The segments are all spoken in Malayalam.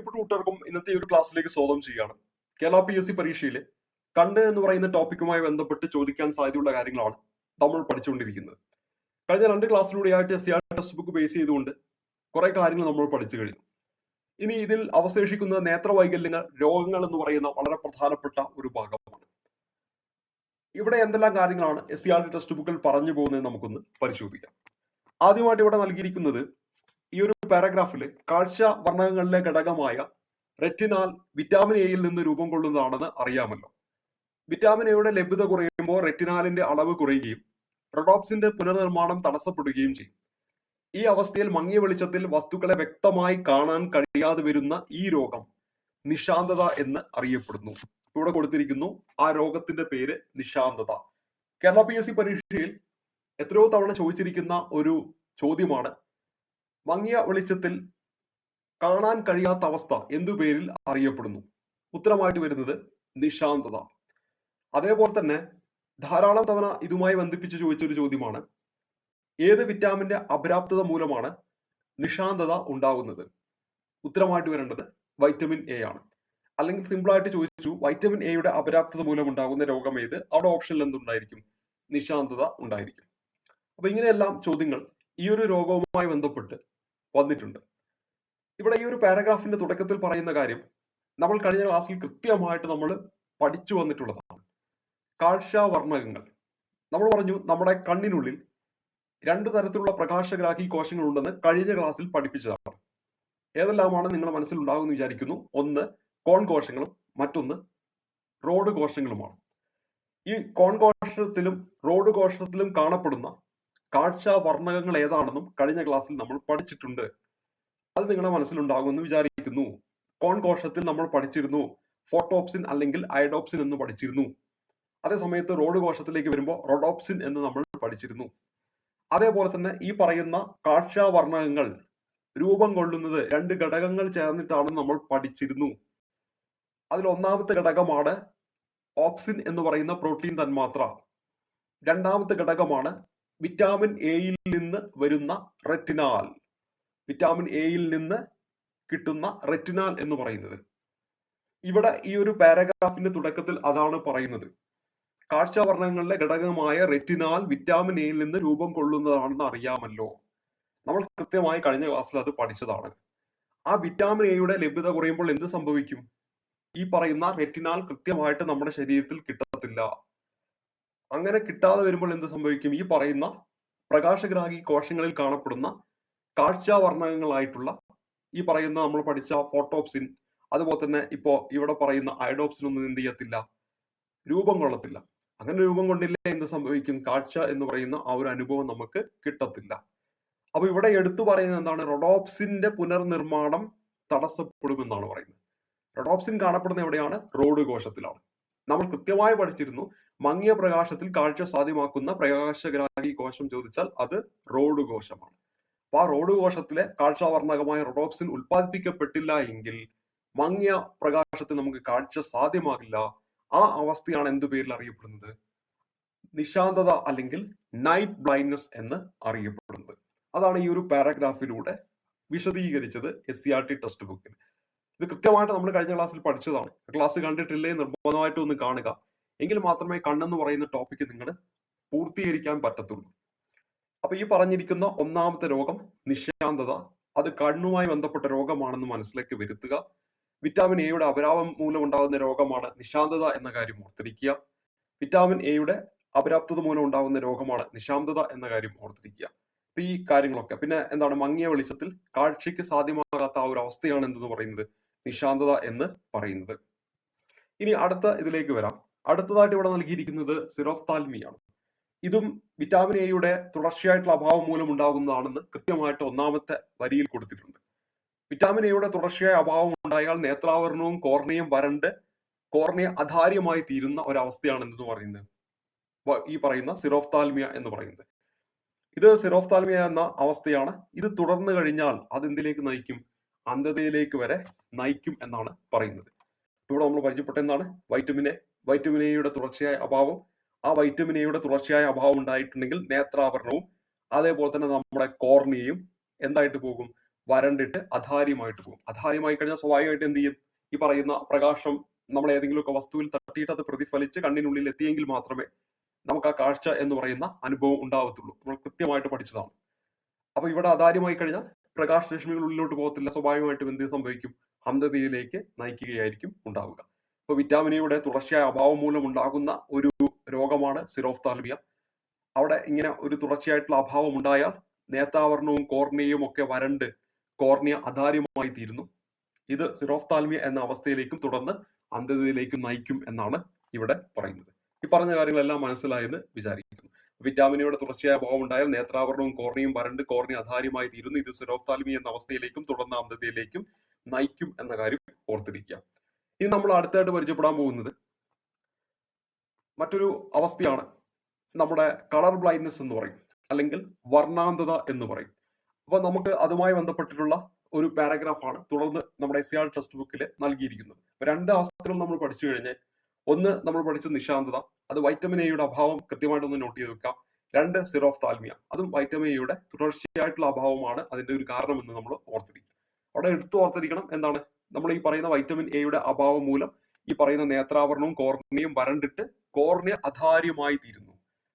പ്രിയപ്പെട്ട കൂട്ടുകാർക്കും ഇന്നത്തെ ഒരു ക്ലാസ്സിലേക്ക് സ്വാഗതം ചെയ്യുകയാണ്. കേരള പി എസ് സി പരീക്ഷയിൽ കണ്ണ് എന്ന് പറയുന്ന ടോപ്പിക്കുമായി ബന്ധപ്പെട്ട് ചോദിക്കാൻ സാധ്യതയുള്ള കാര്യങ്ങളാണ് നമ്മൾ പഠിച്ചുകൊണ്ടിരിക്കുന്നത്. കഴിഞ്ഞ രണ്ട് ക്ലാസ്സിലൂടെയായിട്ട് S R text book base ചെയ്തുകൊണ്ട് കുറെ കാര്യങ്ങൾ നമ്മൾ പഠിച്ചു കഴിഞ്ഞു. ഇനി ഇതിൽ അവശേഷിക്കുന്ന നേത്രവൈകല്യങ്ങൾ രോഗങ്ങൾ എന്ന് പറയുന്ന വളരെ പ്രധാനപ്പെട്ട ഒരു ഭാഗമാണ്. ഇവിടെ എന്തെല്ലാം കാര്യങ്ങളാണ് എസ് സി ആർ ടെക്സ്റ്റ് ബുക്കിൽ പറഞ്ഞു പോകുന്നത് നമുക്കൊന്ന് പരിശോധിക്കാം. ആദ്യമായിട്ട് ഇവിടെ നൽകിയിരിക്കുന്നത് ഈ ഒരു പാരഗ്രാഫിൽ കാഴ്ച വർണകങ്ങളിലെ ഘടകമായ റെറ്റിനാൽ വിറ്റാമിൻ എയിൽ നിന്ന് രൂപം കൊള്ളുന്നതാണെന്ന് അറിയാമല്ലോ. വിറ്റാമിൻ എയുടെ ലഭ്യത കുറയുമ്പോൾ റെറ്റിനാലിന്റെ അളവ് കുറയുകയും റൊഡോപ്സിന്റെ പുനർനിർമ്മാണം തടസ്സപ്പെടുകയും ചെയ്യും. ഈ അവസ്ഥയിൽ മങ്ങിയ വെളിച്ചത്തിൽ വസ്തുക്കളെ വ്യക്തമായി കാണാൻ കഴിയാതെ വരുന്ന ഈ രോഗം നിശാന്തത എന്ന് അറിയപ്പെടുന്നു. ഇവിടെ കൊടുത്തിരിക്കുന്നു ആ രോഗത്തിന്റെ പേര് നിശാന്തത. കേരള പി എസ് സി പരീക്ഷയിൽ എത്രയോ തവണ ചോദിച്ചിരിക്കുന്ന ഒരു ചോദ്യമാണ് മങ്ങിയ വെളിച്ചത്തിൽ കാണാൻ കഴിയാത്ത അവസ്ഥ എന്തു പേരിൽ അറിയപ്പെടുന്നു? ഉത്തരമായിട്ട് വരുന്നത് നിശാന്തത. അതേപോലെ തന്നെ ധാരാളം തവണ ഇതുമായി ബന്ധിപ്പിച്ച് ചോദിച്ചൊരു ചോദ്യമാണ് ഏത് വിറ്റാമിന്റെ അപര്യാപ്തത മൂലമാണ് നിശാന്തത ഉണ്ടാകുന്നത്? ഉത്തരമായിട്ട് വരേണ്ടത് വൈറ്റമിൻ എ ആണ്. അല്ലെങ്കിൽ സിമ്പിളായിട്ട് ചോദിച്ചു വൈറ്റമിൻ എയുടെ അപരാപ്തത മൂലം ഉണ്ടാകുന്ന രോഗം ഏത്? അവിടെ ഓപ്ഷനിൽ എന്തുണ്ടായിരിക്കും? നിശാന്തത ഉണ്ടായിരിക്കും. അപ്പൊ ഇങ്ങനെയെല്ലാം ചോദ്യങ്ങൾ ഈ ഒരു രോഗവുമായി ബന്ധപ്പെട്ട് വന്നിട്ടുണ്ട്. ഇവിടെ ഈ ഒരു പാരഗ്രാഫിന്റെ തുടക്കത്തിൽ പറയുന്ന കാര്യം നമ്മൾ കഴിഞ്ഞ ക്ലാസ്സിൽ കൃത്യമായിട്ട് നമ്മൾ പഠിച്ചു വന്നിട്ടുള്ളതാണ്. കാഴ്ചാവർണകങ്ങൾ. നമ്മൾ പറഞ്ഞു നമ്മുടെ കണ്ണിനുള്ളിൽ രണ്ടു തരത്തിലുള്ള പ്രകാശഗ്രാഹി കോശങ്ങൾ ഉണ്ടെന്ന് കഴിഞ്ഞ ക്ലാസ്സിൽ പഠിപ്പിച്ചതാണ്. ഏതെല്ലാമാണ് നിങ്ങളുടെ മനസ്സിൽ ഉണ്ടാകുമെന്ന് വിചാരിക്കുന്നു. ഒന്ന് കോൺ കോശങ്ങളും മറ്റൊന്ന് റോഡ് കോശങ്ങളുമാണ്. ഈ കോൺ കോശത്തിലും റോഡ് കോശത്തിലും കാണപ്പെടുന്ന കാഴ്ച വർണകങ്ങൾ ഏതാണെന്നും കഴിഞ്ഞ ക്ലാസ്സിൽ നമ്മൾ പഠിച്ചിട്ടുണ്ട്. അത് നിങ്ങളുടെ മനസ്സിലുണ്ടാകുമെന്ന് വിചാരിക്കുന്നു. കോൺ കോശത്തിൽ നമ്മൾ പഠിച്ചിരുന്നു. ഫോട്ടോപ്സിൻ അല്ലെങ്കിൽ അയഡോപ്സിൻ എന്ന് പഠിച്ചിരുന്നു. അതേ സമയത്ത് റോഡ് കോശത്തിലേക്ക് വരുമ്പോൾ റോഡോപ്സിൻ എന്ന് നമ്മൾ പഠിച്ചിരുന്നു. അതേപോലെ തന്നെ ഈ പറയുന്ന കാഴ്ച വർണകങ്ങൾ രൂപം കൊള്ളുന്നത് രണ്ട് ഘടകങ്ങൾ ചേർന്നിട്ടാണ് നമ്മൾ പഠിച്ചിരുന്നു. അതിൽ ഒന്നാമത്തെ ഘടകമാണ് ഓപ്സിൻ എന്ന് പറയുന്ന പ്രോട്ടീൻ തന്മാത്ര. രണ്ടാമത്തെ ഘടകമാണ് വിറ്റാമിൻ എയിൽ നിന്ന് വരുന്ന റെറ്റിനാൽ വിറ്റാമിൻ എയിൽ നിന്ന് കിട്ടുന്ന റെറ്റിനാൽ എന്ന് പറയുന്നത്. ഇവിടെ ഈ ഒരു പാരഗ്രാഫിന്റെ തുടക്കത്തിൽ അതാണ് പറയുന്നത്. കാഴ്ചവർണങ്ങളിലെ ഘടകമായ റെറ്റിനാൽ വിറ്റാമിൻ എയിൽ നിന്ന് രൂപം കൊള്ളുന്നതാണെന്ന് അറിയാമല്ലോ. നമ്മൾ കൃത്യമായി കഴിഞ്ഞ ക്ലാസ്സിൽ അത് പഠിച്ചതാണ്. ആ വിറ്റാമിൻ എയുടെ ലഭ്യത കുറയുമ്പോൾ എന്ത് സംഭവിക്കും? ഈ പറയുന്ന റെറ്റിനാൽ കൃത്യമായിട്ട് നമ്മുടെ ശരീരത്തിൽ കിട്ടത്തില്ല. അങ്ങനെ കിട്ടാതെ വരുമ്പോൾ എന്ത് സംഭവിക്കും? ഈ പറയുന്ന പ്രകാശഗ്രാഹി കോശങ്ങളിൽ കാണപ്പെടുന്ന കാഴ്ചാവർണകങ്ങളായിട്ടുള്ള ഈ പറയുന്ന നമ്മൾ പഠിച്ച ഫോട്ടോപ്സിൻ അതുപോലെ തന്നെ ഇപ്പോ ഇവിടെ പറയുന്ന അയഡോപ്സിൻ ഒന്നും എന്ത് ചെയ്യത്തില്ല? രൂപം കൊള്ളത്തില്ല. അങ്ങനെ രൂപം കൊണ്ടില്ലേ എന്ത് സംഭവിക്കും? കാഴ്ച എന്ന് പറയുന്ന ആ ഒരു അനുഭവം നമുക്ക് കിട്ടത്തില്ല. അപ്പൊ ഇവിടെ എടുത്തു പറയുന്നത് എന്താണ്? റൊഡോപ്സിന്റെ പുനർനിർമ്മാണം തടസ്സപ്പെടുമെന്നാണ് പറയുന്നത്. റൊഡോപ്സിൻ കാണപ്പെടുന്ന എവിടെയാണ്? റോഡ് കോശത്തിലാണ്. നമ്മൾ കൃത്യമായി പഠിച്ചിരുന്നു മങ്ങിയ പ്രകാശത്തിൽ കാഴ്ച സാധ്യമാക്കുന്ന പ്രകാശഗ്രാഹി കോശം ചോദിച്ചാൽ അത് റോഡ് കോശമാണ്. അപ്പൊ ആ റോഡ് കോശത്തിലെ കാഴ്ചാവർണകമായ റോഡോപ്സിൻ ഉൽപ്പാദിപ്പിക്കപ്പെട്ടില്ല എങ്കിൽ മങ്ങിയ പ്രകാശത്തിൽ നമുക്ക് കാഴ്ച സാധ്യമാകില്ല. ആ അവസ്ഥയാണ് എന്തു പേരിൽ അറിയപ്പെടുന്നത്? നിശാന്തത അല്ലെങ്കിൽ നൈറ്റ് ബ്ലൈൻഡ്നെസ് എന്ന് അറിയപ്പെടുന്നത്. അതാണ് ഈ ഒരു പാരഗ്രാഫിലൂടെ വിശദീകരിച്ചത് S C R T text ബുക്കിൽ ഇത് കൃത്യമായിട്ട് നമ്മൾ കഴിഞ്ഞ ക്ലാസ്സിൽ പഠിച്ചതാണ്. ക്ലാസ് കണ്ടിട്ടില്ലേ? നിർബന്ധമായിട്ട് ഒന്ന് കാണുക. എങ്കിൽ മാത്രമേ കണ്ണെന്ന് പറയുന്ന ടോപ്പിക്ക് നിങ്ങൾ പൂർത്തീകരിക്കാൻ പറ്റത്തുള്ളൂ. അപ്പൊ ഈ പറഞ്ഞിരിക്കുന്ന ഒന്നാമത്തെ രോഗം നിശാന്തത അത് കണ്ണുമായി ബന്ധപ്പെട്ട രോഗമാണെന്ന് മനസ്സിലേക്ക് വരുത്തുക. വിറ്റാമിൻ എയുടെ അപരാപം മൂലം ഉണ്ടാകുന്ന രോഗമാണ് നിശാന്തത എന്ന കാര്യം ഓർത്തിരിക്കുക. വിറ്റാമിൻ എയുടെ അപരാപ്തത മൂലം ഉണ്ടാകുന്ന രോഗമാണ് നിശാന്തത എന്ന കാര്യം ഓർത്തിരിക്കുക. അപ്പൊ ഈ കാര്യങ്ങളൊക്കെ. പിന്നെ എന്താണ്? മങ്ങിയ വെളിച്ചത്തിൽ കാഴ്ചയ്ക്ക് സാധ്യമാകാത്ത ആ ഒരു അവസ്ഥയാണ് എന്തെന്ന് പറയുന്നത്? നിശാന്തത എന്ന് പറയുന്നത്. ഇനി അടുത്ത ഇതിലേക്ക് വരാം. അടുത്തതായിട്ട് ഇവിടെ നൽകിയിരിക്കുന്നത് സിറോഫ്താൽമിയാണ്. ഇതും വിറ്റാമിൻ എയുടെ തുടർച്ചയായിട്ടുള്ള അഭാവം മൂലം ഉണ്ടാകുന്നതാണെന്ന് കൃത്യമായിട്ട് ഒന്നാമത്തെ വരിയിൽ കൊടുത്തിട്ടുണ്ട്. വിറ്റാമിൻ എയുടെ തുടർച്ചയായ അഭാവം ഉണ്ടായാൽ നേത്രാവരണവും കോർണിയും വരണ്ട് കോർണിയ അധാര്യമായി തീരുന്ന ഒരവസ്ഥയാണ് എന്തെന്ന് പറയുന്നത് ഈ പറയുന്ന സിറോഫ്താൽമിയ എന്ന് പറയുന്നത്. ഇത് സിറോഫ്താൽമിയ എന്ന അവസ്ഥയാണ്. ഇത് തുടർന്നു കഴിഞ്ഞാൽ അത് എന്തിലേക്ക് നയിക്കും? അന്ധതയിലേക്ക് വരെ നയിക്കും എന്നാണ് പറയുന്നത്. ഇവിടെ നമ്മൾ പരിചയപ്പെട്ട എന്താണ്? വൈറ്റമിൻ എ വൈറ്റമിൻ എയുടെ തുടർച്ചയായ അഭാവം ആ വൈറ്റമിൻ എയുടെ തുടർച്ചയായ അഭാവം ഉണ്ടായിട്ടുണ്ടെങ്കിൽ നേത്രാവരണവും അതേപോലെ തന്നെ നമ്മുടെ കോർണിയയും എന്തായിട്ട് പോകും? വരണ്ടിട്ട് അധാര്യമായിട്ട് പോകും. അധാര്യമായി കഴിഞ്ഞാൽ സ്വാഭാവികമായിട്ട് എന്ത് ചെയ്യും? ഈ പറയുന്ന പ്രകാശം നമ്മൾ ഏതെങ്കിലുമൊക്കെ വസ്തുവിൽ തട്ടിയിട്ട് അത് പ്രതിഫലിച്ച് കണ്ണിനുള്ളിൽ എത്തിയെങ്കിൽ മാത്രമേ നമുക്ക് ആ കാഴ്ച എന്ന് പറയുന്ന അനുഭവം ഉണ്ടാവത്തുള്ളൂ. നമ്മൾ കൃത്യമായിട്ട് പഠിച്ചതാണ്. അപ്പൊ ഇവിടെ അധാര്യമായി കഴിഞ്ഞാൽ പ്രകാശ രശ്മികൾ ഉള്ളിലോട്ട് പോകത്തില്ല. സ്വാഭാവികമായിട്ടും എന്ത് സംഭവിക്കും? അന്ധതയിലേക്ക് നയിക്കുകയായിരിക്കും ഉണ്ടാവുക. ഇപ്പൊ വിറ്റാമിൻ എയുടെ തുടർച്ചയായ അഭാവം മൂലം ഉണ്ടാകുന്ന ഒരു രോഗമാണ് സിറോഫ്താൽമിയ. അവിടെ ഇങ്ങനെ ഒരു തുടർച്ചയായിട്ടുള്ള അഭാവം ഉണ്ടായാൽ നേത്താവർണവും കോർണിയയും ഒക്കെ വരണ്ട് കോർണിയ അധാര്യമായി തീരുന്നു. ഇത് സിറോഫ്താൽമിയ എന്ന അവസ്ഥയിലേക്കും തുടർന്ന് അന്ധതയിലേക്കും നയിക്കും എന്നാണ് ഇവിടെ പറയുന്നത്. ഈ പറഞ്ഞ കാര്യങ്ങളെല്ലാം മനസ്സിലായെന്ന് വിചാരിക്കുന്നു. വിറ്റാമിനിയുടെ തുടർച്ചയായ അഭാവം ഉണ്ടായാൽ നേത്രാവരണവും കോർണിയും വരണ്ട് കോർണിയ അധാര്യമായി തീരുന്നു. ഇത് സിറോഫ്താൽമി എന്ന അവസ്ഥയിലേക്കും തുടർന്ന് അന്ധതയിലേക്കും നയിക്കും എന്ന കാര്യം ഓർത്തിരിക്കുക. ഇനി നമ്മൾ അടുത്തായിട്ട് പരിചയപ്പെടാൻ പോകുന്നത് മറ്റൊരു അവസ്ഥയാണ് നമ്മുടെ കളർ ബ്ലൈൻഡ്നെസ് എന്ന് പറയും അല്ലെങ്കിൽ വർണാന്തത എന്ന് പറയും. അപ്പൊ നമുക്ക് അതുമായി ബന്ധപ്പെട്ടിട്ടുള്ള ഒരു പാരഗ്രാഫാണ് തുടർന്ന് നമ്മുടെ എസ് ആർ ടെക്സ്റ്റ് ബുക്കിൽ നൽകിയിരിക്കുന്നത്. രണ്ട് അവസ്ഥകൾ നമ്മൾ പഠിച്ചു കഴിഞ്ഞ് ഒന്ന് നമ്മൾ പഠിച്ച നിശാന്തത അത് വൈറ്റമിൻ എയുടെ അഭാവം കൃത്യമായിട്ടൊന്ന് നോട്ട് ചെയ്ത് വെക്കാം. രണ്ട് സിറോഫ് താൽമിയ അതും വൈറ്റമിൻ എയുടെ തുടർച്ചയായിട്ടുള്ള അഭാവമാണ് അതിന്റെ ഒരു കാരണമെന്ന് നമ്മൾ ഓർത്തിരിക്കും. അവിടെ എടുത്തു ഓർത്തിരിക്കണം എന്താണ്? നമ്മൾ ഈ പറയുന്ന വൈറ്റമിൻ എയുടെ അഭാവം മൂലം ഈ പറയുന്ന നേത്രാവരണവും കോർണിയും വരണ്ടിട്ട് കോർണിയ അധാര്യമായി തീരുന്നു.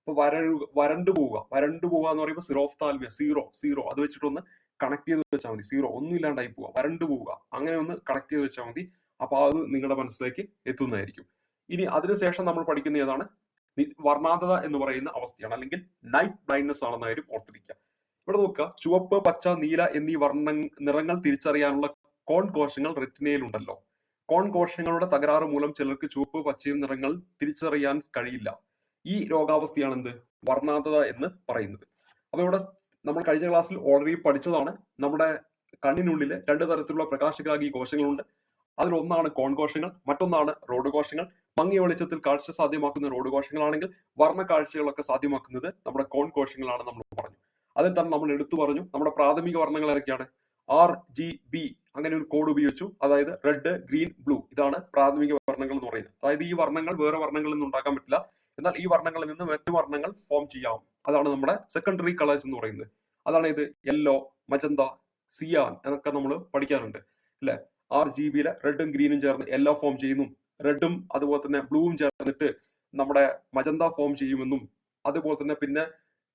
അപ്പൊ വര വരണ്ടു പോവുക. വരണ്ടു പോവുക എന്ന് പറയുമ്പോൾ സിറോഫ് താൽമിയ സീറോ സീറോ അത് വെച്ചിട്ടൊന്ന് കണക്ട് ചെയ്ത് വെച്ചാൽ മതി. സീറോ ഒന്നും ഇല്ലാണ്ടായി പോവുക. വരണ്ടു പോവുക. അങ്ങനെ ഒന്ന് കണക്ട് ചെയ്ത് വെച്ചാൽ മതി. അപ്പൊ അത് നിങ്ങളുടെ മനസ്സിലേക്ക് എത്തുന്നതായിരിക്കും. ഇനി അതിനുശേഷം നമ്മൾ പഠിക്കുന്ന ഏതാണ്? വർണാതത എന്ന് പറയുന്ന അവസ്ഥയാണ്. അല്ലെങ്കിൽ നൈറ്റ് ബ്ലൈൻഡ്നെസ് ആണെന്ന കാര്യം ഓർത്തിരിക്കുക. ഇവിടെ നോക്കുക. ചുവപ്പ് പച്ച നീല എന്നീ വർണ നിറങ്ങൾ തിരിച്ചറിയാനുള്ള കോൺ കോശങ്ങൾ റെറ്റിനയിലുണ്ടല്ലോ. കോൺ കോശങ്ങളുടെ തകരാറ് മൂലം ചിലർക്ക് ചുവപ്പ് പച്ചയും നിറങ്ങൾ തിരിച്ചറിയാൻ കഴിയില്ല. ഈ രോഗാവസ്ഥയാണ് എന്ത് വർണാന്തത എന്ന് പറയുന്നത്. അപ്പൊ ഇവിടെ നമ്മൾ കഴിഞ്ഞ ക്ലാസ്സിൽ ഓൾറെഡി പഠിച്ചതാണ്. നമ്മുടെ കണ്ണിനുള്ളിൽ രണ്ട് തരത്തിലുള്ള പ്രകാശകാഗി കോശങ്ങളുണ്ട്. അതിലൊന്നാണ് കോൺ കോശങ്ങൾ മറ്റൊന്നാണ് റോഡ് കോശങ്ങൾ. ഭംഗി വെളിച്ചത്തിൽ കാഴ്ച സാധ്യമാക്കുന്ന റോഡ് കോശങ്ങളാണെങ്കിൽ വർണ കാഴ്ചകളൊക്കെ സാധ്യമാക്കുന്നത് നമ്മുടെ കോൺ കോശങ്ങളാണ് നമ്മൾ പറഞ്ഞു. അതിൽ തന്നെ നമ്മൾ എടുത്തു പറഞ്ഞു നമ്മുടെ പ്രാഥമിക വർണങ്ങൾ ഏതൊക്കെയാണ്? ആർ ജി ബി അങ്ങനെ ഒരു കോഡ് ഉപയോഗിച്ചു. അതായത് റെഡ് ഗ്രീൻ ബ്ലൂ ഇതാണ് പ്രാഥമിക വർണങ്ങൾ എന്ന് പറയുന്നത്. അതായത് ഈ വർണങ്ങൾ വേറെ വർണങ്ങളിൽ നിന്ന് ഉണ്ടാക്കാൻ പറ്റില്ല. എന്നാൽ ഈ വർണങ്ങളിൽ നിന്ന് മറ്റു വർണങ്ങൾ ഫോം ചെയ്യാം. അതാണ് നമ്മുടെ സെക്കൻഡറി കളേഴ്സ് എന്ന് പറയുന്നത്. അതാണ് ഇത് യെല്ലോ മജന്ത സിയാൻ എന്നൊക്കെ നമ്മൾ പഠിക്കാനുണ്ട് അല്ലെ? ആർ ജി ബിയിലെ റെഡും ഗ്രീനും ചേർന്ന് യെല്ലോ ഫോം ചെയ്യുന്നു. റെഡും അതുപോലെ തന്നെ ബ്ലൂവും ചേർന്നിട്ട് നമ്മുടെ മജന്ത ഫോം ചെയ്യുമെന്നും അതുപോലെ തന്നെ പിന്നെ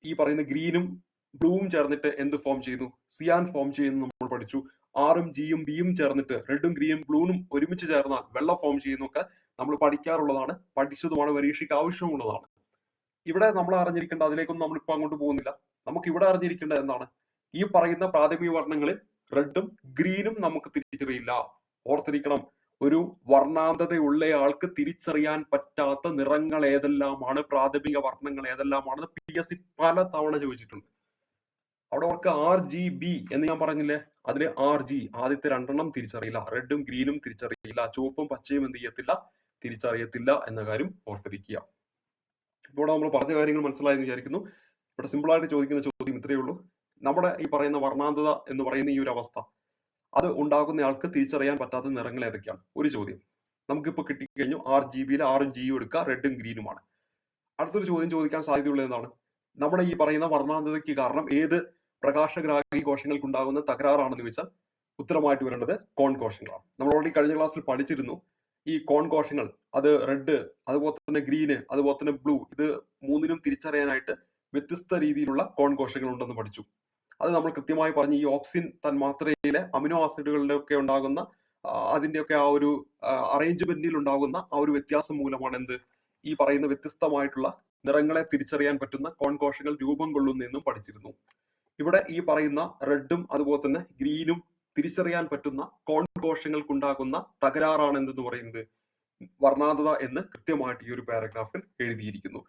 ഈ പറയുന്ന ഗ്രീനും ബ്ലൂവും ചേർന്നിട്ട് എന്ത് ഫോം ചെയ്യുന്നു? സിയാൻ ഫോം ചെയ്യുന്നു നമ്മൾ പഠിച്ചു. ആറും ജിയും ബിയും ചേർന്നിട്ട് റെഡും ഗ്രീനും ബ്ലൂനും ഒരുമിച്ച് ചേർന്നാൽ വെള്ള ഫോം ചെയ്യുന്നൊക്കെ നമ്മൾ പഠിക്കാറുള്ളതാണ്. പഠിച്ചതുമാണ് പരീക്ഷയ്ക്ക് ആവശ്യമുള്ളതാണ്. ഇവിടെ നമ്മൾ അറിഞ്ഞിരിക്കേണ്ട അതിലേക്കൊന്നും നമ്മളിപ്പോൾ അങ്ങോട്ട് പോകുന്നില്ല. നമുക്ക് ഇവിടെ അറിഞ്ഞിരിക്കേണ്ടത് എന്താണ്? ഈ പറയുന്ന പ്രാഥമിക വർണങ്ങളിൽ റെഡും ഗ്രീനും നമുക്ക് തിരിച്ചറിയില്ല. ഓർത്തിരിക്കണം ഒരു വർണാന്തതയുള്ള ആൾക്ക് തിരിച്ചറിയാൻ പറ്റാത്ത നിറങ്ങൾ ഏതെല്ലാമാണ് പ്രാഥമിക വർണങ്ങൾ ഏതെല്ലാമാണെന്ന് പി എസ് സി പല തവണ ചോദിച്ചിട്ടുണ്ട്. അവിടെ അവർക്ക് ആർ ജി ബി എന്ന് ഞാൻ പറഞ്ഞില്ലേ? അതിൽ ആർ ജി ആദ്യത്തെ രണ്ടെണ്ണം തിരിച്ചറിയില്ല. റെഡും ഗ്രീനും തിരിച്ചറിയില്ല. ചുവപ്പും പച്ചയും എന്ത് ചെയ്യത്തില്ല? തിരിച്ചറിയത്തില്ല എന്ന കാര്യം ഓർത്തിരിക്കുക. ഇപ്പോൾ നമ്മൾ പറഞ്ഞ കാര്യങ്ങൾ മനസ്സിലായെന്ന് വിചാരിക്കുന്നു. ഇവിടെ സിമ്പിളായിട്ട് ചോദിക്കുന്ന ചോദ്യം ഇത്രയേ ഉള്ളൂ. നമ്മുടെ ഈ പറയുന്ന വർണാന്തത എന്ന് പറയുന്ന ഈ ഒരു അവസ്ഥ അത് ഉണ്ടാകുന്ന ആൾക്ക് തിരിച്ചറിയാൻ പറ്റാത്ത നിറങ്ങൾ ഏതൊക്കെയാണ്? ഒരു ചോദ്യം. നമുക്കിപ്പോൾ കിട്ടിക്കഴിഞ്ഞു ആർ ജി ബിയിൽ ആറും ജിയും എടുക്കുക റെഡും ഗ്രീനുമാണ് അടുത്തൊരു ചോദ്യം ചോദിക്കാൻ സാധ്യതയുള്ളത് എന്താണ്? നമ്മുടെ ഈ പറയുന്ന വർണാന്തതയ്ക്ക് കാരണം ഏത് പ്രകാശഗ്രാഹി കോശങ്ങൾക്കുണ്ടാകുന്ന തകരാറാണെന്ന് വെച്ചാൽ ഉത്തരമായിട്ട് വരേണ്ടത് കോൺ കോശങ്ങളാണ്. നമ്മൾ ഓൾറെഡി കഴിഞ്ഞ ക്ലാസ്സിൽ പഠിച്ചിരുന്നു ഈ കോൺ കോശങ്ങൾ അത് റെഡ് അതുപോലെ തന്നെ ഗ്രീന് അതുപോലെ തന്നെ ബ്ലൂ ഇത് മൂന്നിനും തിരിച്ചറിയാനായിട്ട് വ്യത്യസ്ത രീതിയിലുള്ള കോൺ കോശങ്ങൾ ഉണ്ടെന്ന് പഠിച്ചു. അത് നമ്മൾ കൃത്യമായി പറഞ്ഞ് ഈ ഓപ്സിൻ തന്മാത്രയിലെ അമിനോ ആസിഡുകളുടെ ഒക്കെ ഉണ്ടാകുന്ന അതിന്റെയൊക്കെ ആ ഒരു അറേഞ്ച്മെന്റിൽ ഉണ്ടാകുന്ന ആ ഒരു വ്യത്യാസം മൂലമാണ് എന്ത് ഈ പറയുന്ന വ്യത്യസ്തമായിട്ടുള്ള നിറങ്ങളെ തിരിച്ചറിയാൻ പറ്റുന്ന കോൺ കോശങ്ങൾ രൂപം കൊള്ളുന്നതെന്നും പഠിച്ചിരുന്നു. ഇവിടെ ഈ പറയുന്ന റെഡും അതുപോലെ തന്നെ ഗ്രീനും തിരിച്ചറിയാൻ പറ്റുന്ന കോൺ കോശങ്ങൾക്കുണ്ടാകുന്ന തകരാറാണ് എന്തെന്ന് പറയുന്നത്? വർണാതത എന്ന് കൃത്യമായിട്ട് ഈ ഒരു പാരഗ്രാഫിൽ എഴുതിയിരിക്കുന്നു.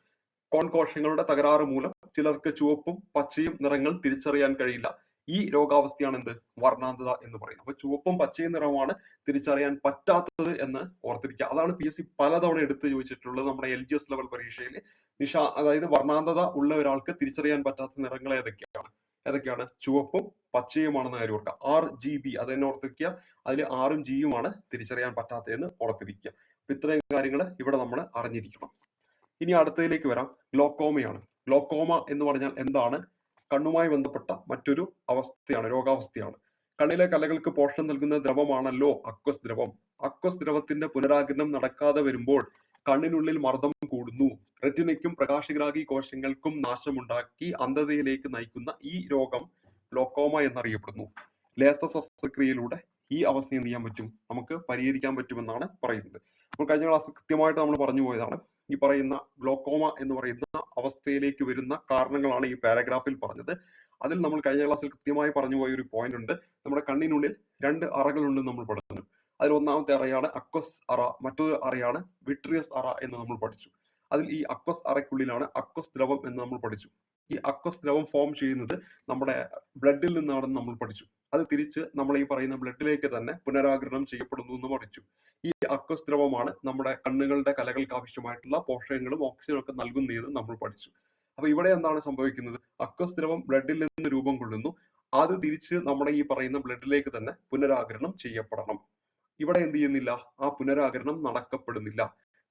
കോൺ കോശങ്ങളുടെ തകരാറ് മൂലം ചിലർക്ക് ചുവപ്പും പച്ചയും നിറങ്ങൾ തിരിച്ചറിയാൻ കഴിയില്ല. ഈ രോഗാവസ്ഥയാണ് എന്ത്? വർണാന്തത എന്ന് പറയുന്നത്. അപ്പൊ ചുവപ്പും പച്ചയും നിറമാണ് തിരിച്ചറിയാൻ പറ്റാത്തത് എന്ന് ഓർത്തിരിക്കുക. അതാണ് പി എസ് സി പലതവണ എടുത്ത് ചോദിച്ചിട്ടുള്ളത് നമ്മുടെ എൽ ജി എസ് ലെവൽ പരീക്ഷയിൽ. നിഷ അതായത് വർണാന്തത ഉള്ള ഒരാൾക്ക് തിരിച്ചറിയാൻ പറ്റാത്ത നിറങ്ങൾ ഏതൊക്കെയാണ്? ഏതൊക്കെയാണ്? ചുവപ്പും പച്ചയുമാണെന്ന കാര്യം ഓർക്കുക. ആർ ജി ബി അത് തന്നെ ഓർത്തിരിക്കുക അതിൽ ആറും ജിയുമാണ് തിരിച്ചറിയാൻ പറ്റാത്തതെന്ന് ഓർത്തിരിക്കുക. അപ്പൊ ഇത്രയും കാര്യങ്ങൾ ഇവിടെ നമ്മൾ അറിഞ്ഞിരിക്കണം. ഇനി അടുത്തതിലേക്ക് വരാം. ഗ്ലോക്കോമയാണ് ഗ്ലോക്കോമ എന്ന് പറഞ്ഞാൽ എന്താണ്? കണ്ണുമായി ബന്ധപ്പെട്ട മറ്റൊരു അവസ്ഥയാണ് രോഗാവസ്ഥയാണ്. കണ്ണിലെ കലകൾക്ക് പോഷണം നൽകുന്ന ദ്രവമാണല്ലോ അക്വസ് ദ്രവം. അക്വസ് ദ്രവത്തിന്റെ പുനരാഗിരണം നടക്കാതെ വരുമ്പോൾ കണ്ണിനുള്ളിൽ മർദ്ദം കൂടുന്നു. റെറ്റിനയ്ക്കും പ്രകാശഗ്രാഹി കോശങ്ങൾക്കും നാശമുണ്ടാക്കി അന്ധതയിലേക്ക് നയിക്കുന്ന ഈ രോഗം ഗ്ലോക്കോമ എന്നറിയപ്പെടുന്നു. ലേസർ ശസ്ത്രക്രിയയിലൂടെ ഈ അവസ്ഥ എന്ത് ചെയ്യാൻ പറ്റും? നമുക്ക് പരിഹരിക്കാൻ പറ്റുമെന്നാണ് പറയുന്നത്. അപ്പോൾ കഴിഞ്ഞ ക്ലാസ് കൃത്യമായിട്ട് നമ്മൾ പറഞ്ഞു പോയതാണ്. ഈ പറയുന്ന ഗ്ലോക്കോമ എന്ന് പറയുന്ന അവസ്ഥയിലേക്ക് വരുന്ന കാരണങ്ങളാണ് ഈ പാരഗ്രാഫിൽ പറഞ്ഞത്. അതിൽ നമ്മൾ കഴിഞ്ഞ ക്ലാസ്സിൽ കൃത്യമായി പറഞ്ഞു പോയ ഒരു പോയിന്റ് ഉണ്ട്. നമ്മുടെ കണ്ണിനുള്ളിൽ രണ്ട് അറകളുണ്ടെന്ന് നമ്മൾ പഠിച്ചു. അതിൽ ഒന്നാമത്തെ അറയാണ് അക്വസ് അറ. മറ്റൊരു അറയാണ് വിട്രിയസ് അറ എന്ന് നമ്മൾ പഠിച്ചു. അതിൽ ഈ അക്വസ് അറയ്ക്കുള്ളിലാണ് അക്വസ് ദ്രവം എന്ന് നമ്മൾ പഠിച്ചു. ഈ അക്വസ് ദ്രവം ഫോം ചെയ്യുന്നത് നമ്മുടെ ബ്ലഡിൽ നിന്നാണെന്ന് നമ്മൾ പഠിച്ചു. അത് തിരിച്ച് നമ്മൾ ഈ പറയുന്ന ബ്ലഡിലേക്ക് തന്നെ പുനരാഗിരണം ചെയ്യപ്പെടുന്നു എന്ന് പഠിച്ചു. ഈ അക്വസ് ദ്രവമാണ് നമ്മുടെ കണ്ണുകളുടെ കലകൾക്ക് ആവശ്യമായിട്ടുള്ള പോഷകങ്ങളും ഓക്സിജനും ഒക്കെ നൽകുന്നതെന്ന് നമ്മൾ പഠിച്ചു. അപ്പൊ ഇവിടെ എന്താണ് സംഭവിക്കുന്നത്? അക്വസ് ദ്രവം ബ്ലഡിൽ നിന്ന് രൂപം കൊള്ളുന്നു. അത് തിരിച്ച് നമ്മുടെ ഈ പറയുന്ന ബ്ലഡിലേക്ക് തന്നെ പുനരാഗിരണം ചെയ്യപ്പെടണം. ഇവിടെ എന്ത് ചെയ്യുന്നില്ല? ആ പുനരാകരണം നടക്കപ്പെടുന്നില്ല.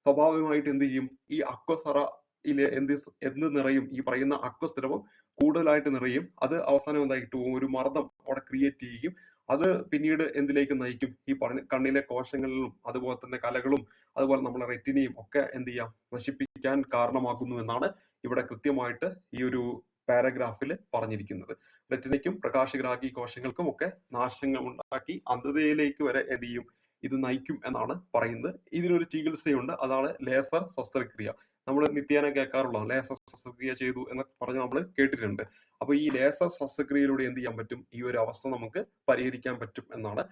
സ്വാഭാവികമായിട്ട് എന്ത് ചെയ്യും? ഈ അക്വസറയിലെ എന്ത് സ് എന്ത് നിറയും? ഈ പറയുന്ന അക്വസ് ദ്രവം കൂടുതലായിട്ട് നിറയും. അത് അവസാനം എന്തായിട്ട് പോകും ഒരു മർദ്ദം അവിടെ ക്രിയേറ്റ് ചെയ്യും. അത് പിന്നീട് എന്തിലേക്ക് നയിക്കും? ഈ പറഞ്ഞ കണ്ണിലെ കോശങ്ങളിലും അതുപോലെ തന്നെ കലകളും അതുപോലെ നമ്മുടെ റെറ്റിനെയും ഒക്കെ എന്ത് ചെയ്യാം? നശിപ്പിക്കാൻ കാരണമാകുന്നു എന്നാണ് ഇവിടെ കൃത്യമായിട്ട് ഈ ഒരു പാരഗ്രാഫിൽ പറഞ്ഞിരിക്കുന്നത്. റെറ്റിനയ്ക്കും പ്രകാശഗ്രാഹി കോശങ്ങൾക്കും ഒക്കെ നാശങ്ങൾ ഉണ്ടാക്കി അന്ധതയിലേക്ക് വരെ എന്ത് ചെയ്യും? ഇത് നയിക്കും എന്നാണ് പറയുന്നത്. ഇതിനൊരു ചികിത്സയുണ്ട്. അതാണ് ലേസർ ശസ്ത്രക്രിയ. നമ്മൾ നിത്യേന കേൾക്കാറുള്ള ലേസർ ശസ്ത്രക്രിയ ചെയ്തു എന്നൊക്കെ പറഞ്ഞ് നമ്മൾ കേട്ടിട്ടുണ്ട്. അപ്പൊ ഈ ലേസർ ശസ്ത്രക്രിയയിലൂടെ എന്ത് ചെയ്യാൻ പറ്റും? ഈ ഒരു അവസ്ഥ നമുക്ക് പരിഹരിക്കാൻ പറ്റും എന്നാണ്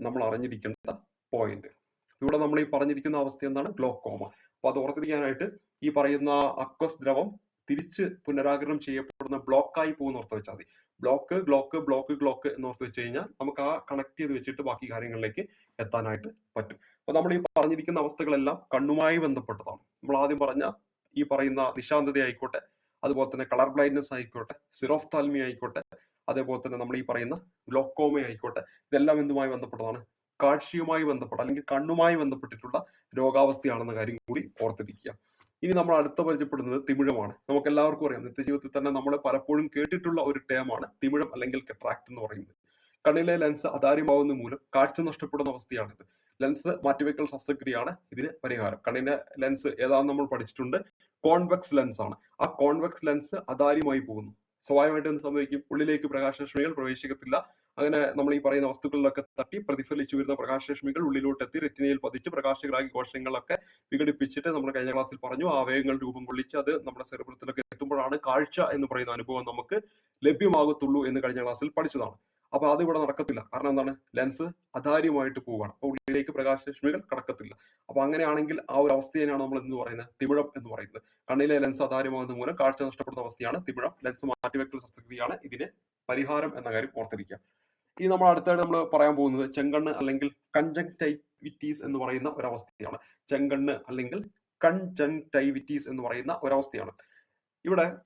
നമ്മൾ അറിഞ്ഞിരിക്കേണ്ട പോയിന്റ് ഇവിടെ നമ്മൾ ഈ പറഞ്ഞിരിക്കുന്ന അവസ്ഥ എന്താണ്? ഗ്ലോക്കോമ അപ്പൊ അത് ഓർത്തിരിക്കാനായിട്ട് ഈ പറയുന്ന അക്വസ് ദ്രവം തിരിച്ച് പുനരാഗരണം ചെയ്യപ്പെടുന്ന ബ്ലോക്കായി പോകുന്ന ഓർത്ത് വെച്ചാൽ മതി. ബ്ലോക്ക് ഗ്ലോക്ക് ബ്ലോക്ക് ഗ്ലോക്ക് എന്ന് ഓർത്ത് വെച്ച് കഴിഞ്ഞാൽ നമുക്ക് ആ കണക്ട് ചെയ്ത് വെച്ചിട്ട് ബാക്കി കാര്യങ്ങളിലേക്ക് എത്താനായിട്ട് പറ്റും. അപ്പൊ നമ്മൾ ഈ പറഞ്ഞിരിക്കുന്ന അവസ്ഥകളെല്ലാം കണ്ണുമായി ബന്ധപ്പെട്ടതാണ്. നമ്മൾ ആദ്യം പറഞ്ഞ ഈ പറയുന്ന നിശാന്തത ആയിക്കോട്ടെ അതുപോലെ തന്നെ കളർ ബ്ലൈൻഡ്നെസ് ആയിക്കോട്ടെ സിറോഫ്താൽമി ആയിക്കോട്ടെ അതേപോലെ തന്നെ നമ്മൾ ഈ പറയുന്ന ഗ്ലോക്കോമ ആയിക്കോട്ടെ ഇതെല്ലാം എന്തുമായി ബന്ധപ്പെട്ടതാണ്? കാഴ്ചയുമായി ബന്ധപ്പെട്ട അല്ലെങ്കിൽ കണ്ണുമായി ബന്ധപ്പെട്ടിട്ടുള്ള രോഗാവസ്ഥയാണെന്ന കാര്യം കൂടി ഓർത്തിരിക്കുക. ഇനി നമ്മൾ അടുത്ത പരിചയപ്പെടുന്നത് തിമിഴമാണ്. നമുക്ക് എല്ലാവർക്കും അറിയാം നിത്യജീവിതത്തിൽ തന്നെ നമ്മൾ പലപ്പോഴും കേട്ടിട്ടുള്ള ഒരു ടേമാണ് തിമിഴം അല്ലെങ്കിൽ കെട്രാക്ട് എന്ന് പറയുന്നത്. കണ്ണിലെ ലെൻസ് അതാര്യമാവുന്ന മൂലം കാഴ്ച നഷ്ടപ്പെടുന്ന അവസ്ഥയാണിത്. ലെൻസ് മാറ്റിവെക്കൽ ശസ്ത്രക്രിയയാണ് ഇതിന് പരിഹാരം. കണ്ണിന്റെ ലെൻസ് ഏതാണെന്ന് നമ്മൾ പഠിച്ചിട്ടുണ്ട്? കോൺവെക്സ് ലെൻസ് ആണ്. ആ കോൺവെക്സ് ലെൻസ് അതാര്യമായി പോകുന്നു. സ്വാഭാവികമായിട്ട് എന്ത് സംഭവിക്കും? ഉള്ളിലേക്ക് പ്രകാശരശ്മികൾ പ്രവേശിക്കത്തില്ല. അങ്ങനെ നമ്മൾ ഈ പറയുന്ന വസ്തുക്കളിലൊക്കെ തട്ടി പ്രതിഫലിച്ചു വരുന്ന പ്രകാശരശ്മികൾ ഉള്ളിലോട്ട് എത്തി റെറ്റിനയിൽ പതിച്ച് പ്രകാശഗ്രാഹി കോശങ്ങളൊക്കെ വിഘടിപ്പിച്ചിട്ട് നമ്മൾ കഴിഞ്ഞ ക്ലാസ്സിൽ പറഞ്ഞു ആവേഗങ്ങൾ രൂപം കൊള്ളിച്ച് അത് നമ്മുടെ സെറിബ്രത്തിലൊക്കെ എത്തുമ്പോഴാണ് കാഴ്ച എന്ന് പറയുന്ന അനുഭവം നമുക്ക് ലഭ്യമാകത്തുള്ളൂ എന്ന് കഴിഞ്ഞ ക്ലാസ്സിൽ പഠിച്ചതാണ്. അപ്പൊ അത് ഇവിടെ നടക്കത്തില്ല. കാരണം എന്താണ്? ലെൻസ് അധാര്യമായിട്ട് പോവുകയാണ്. അപ്പൊ ഉള്ളിലേക്ക് പ്രകാശരശ്മികൾ കടക്കത്തില്ല. അപ്പൊ അങ്ങനെയാണെങ്കിൽ ആ ഒരു അവസ്ഥയാണ് നമ്മൾ എന്ന് പറയുന്നത്? തിമിഴം എന്ന് പറയുന്നത്. കണ്ണിലെ ലെൻസ് അധാര്യമാകുന്ന മൂലം കാഴ്ച നഷ്ടപ്പെടുന്ന അവസ്ഥയാണ് തിമിഴം ലെൻസ് മാറ്റിവെക്കൽ ശസ്ത്രക്രിയയാണ് ഇതിന് പരിഹാരം എന്ന കാര്യം ഓർത്തിരിക്കുക. ഇനി നമ്മൾ അടുത്തായിട്ട് നമ്മൾ പറയാൻ പോകുന്നത് ചെങ്കണ്ണ് അല്ലെങ്കിൽ കൺജങ്ടൈവിറ്റീസ് എന്ന് പറയുന്ന ഒരവസ്ഥയാണ്. ചെങ്കണ്ണ് അല്ലെങ്കിൽ കൺജങ്ടൈവിറ്റീസ് എന്ന് പറയുന്ന ഒരവസ്ഥയാണ്. ഇവിടെ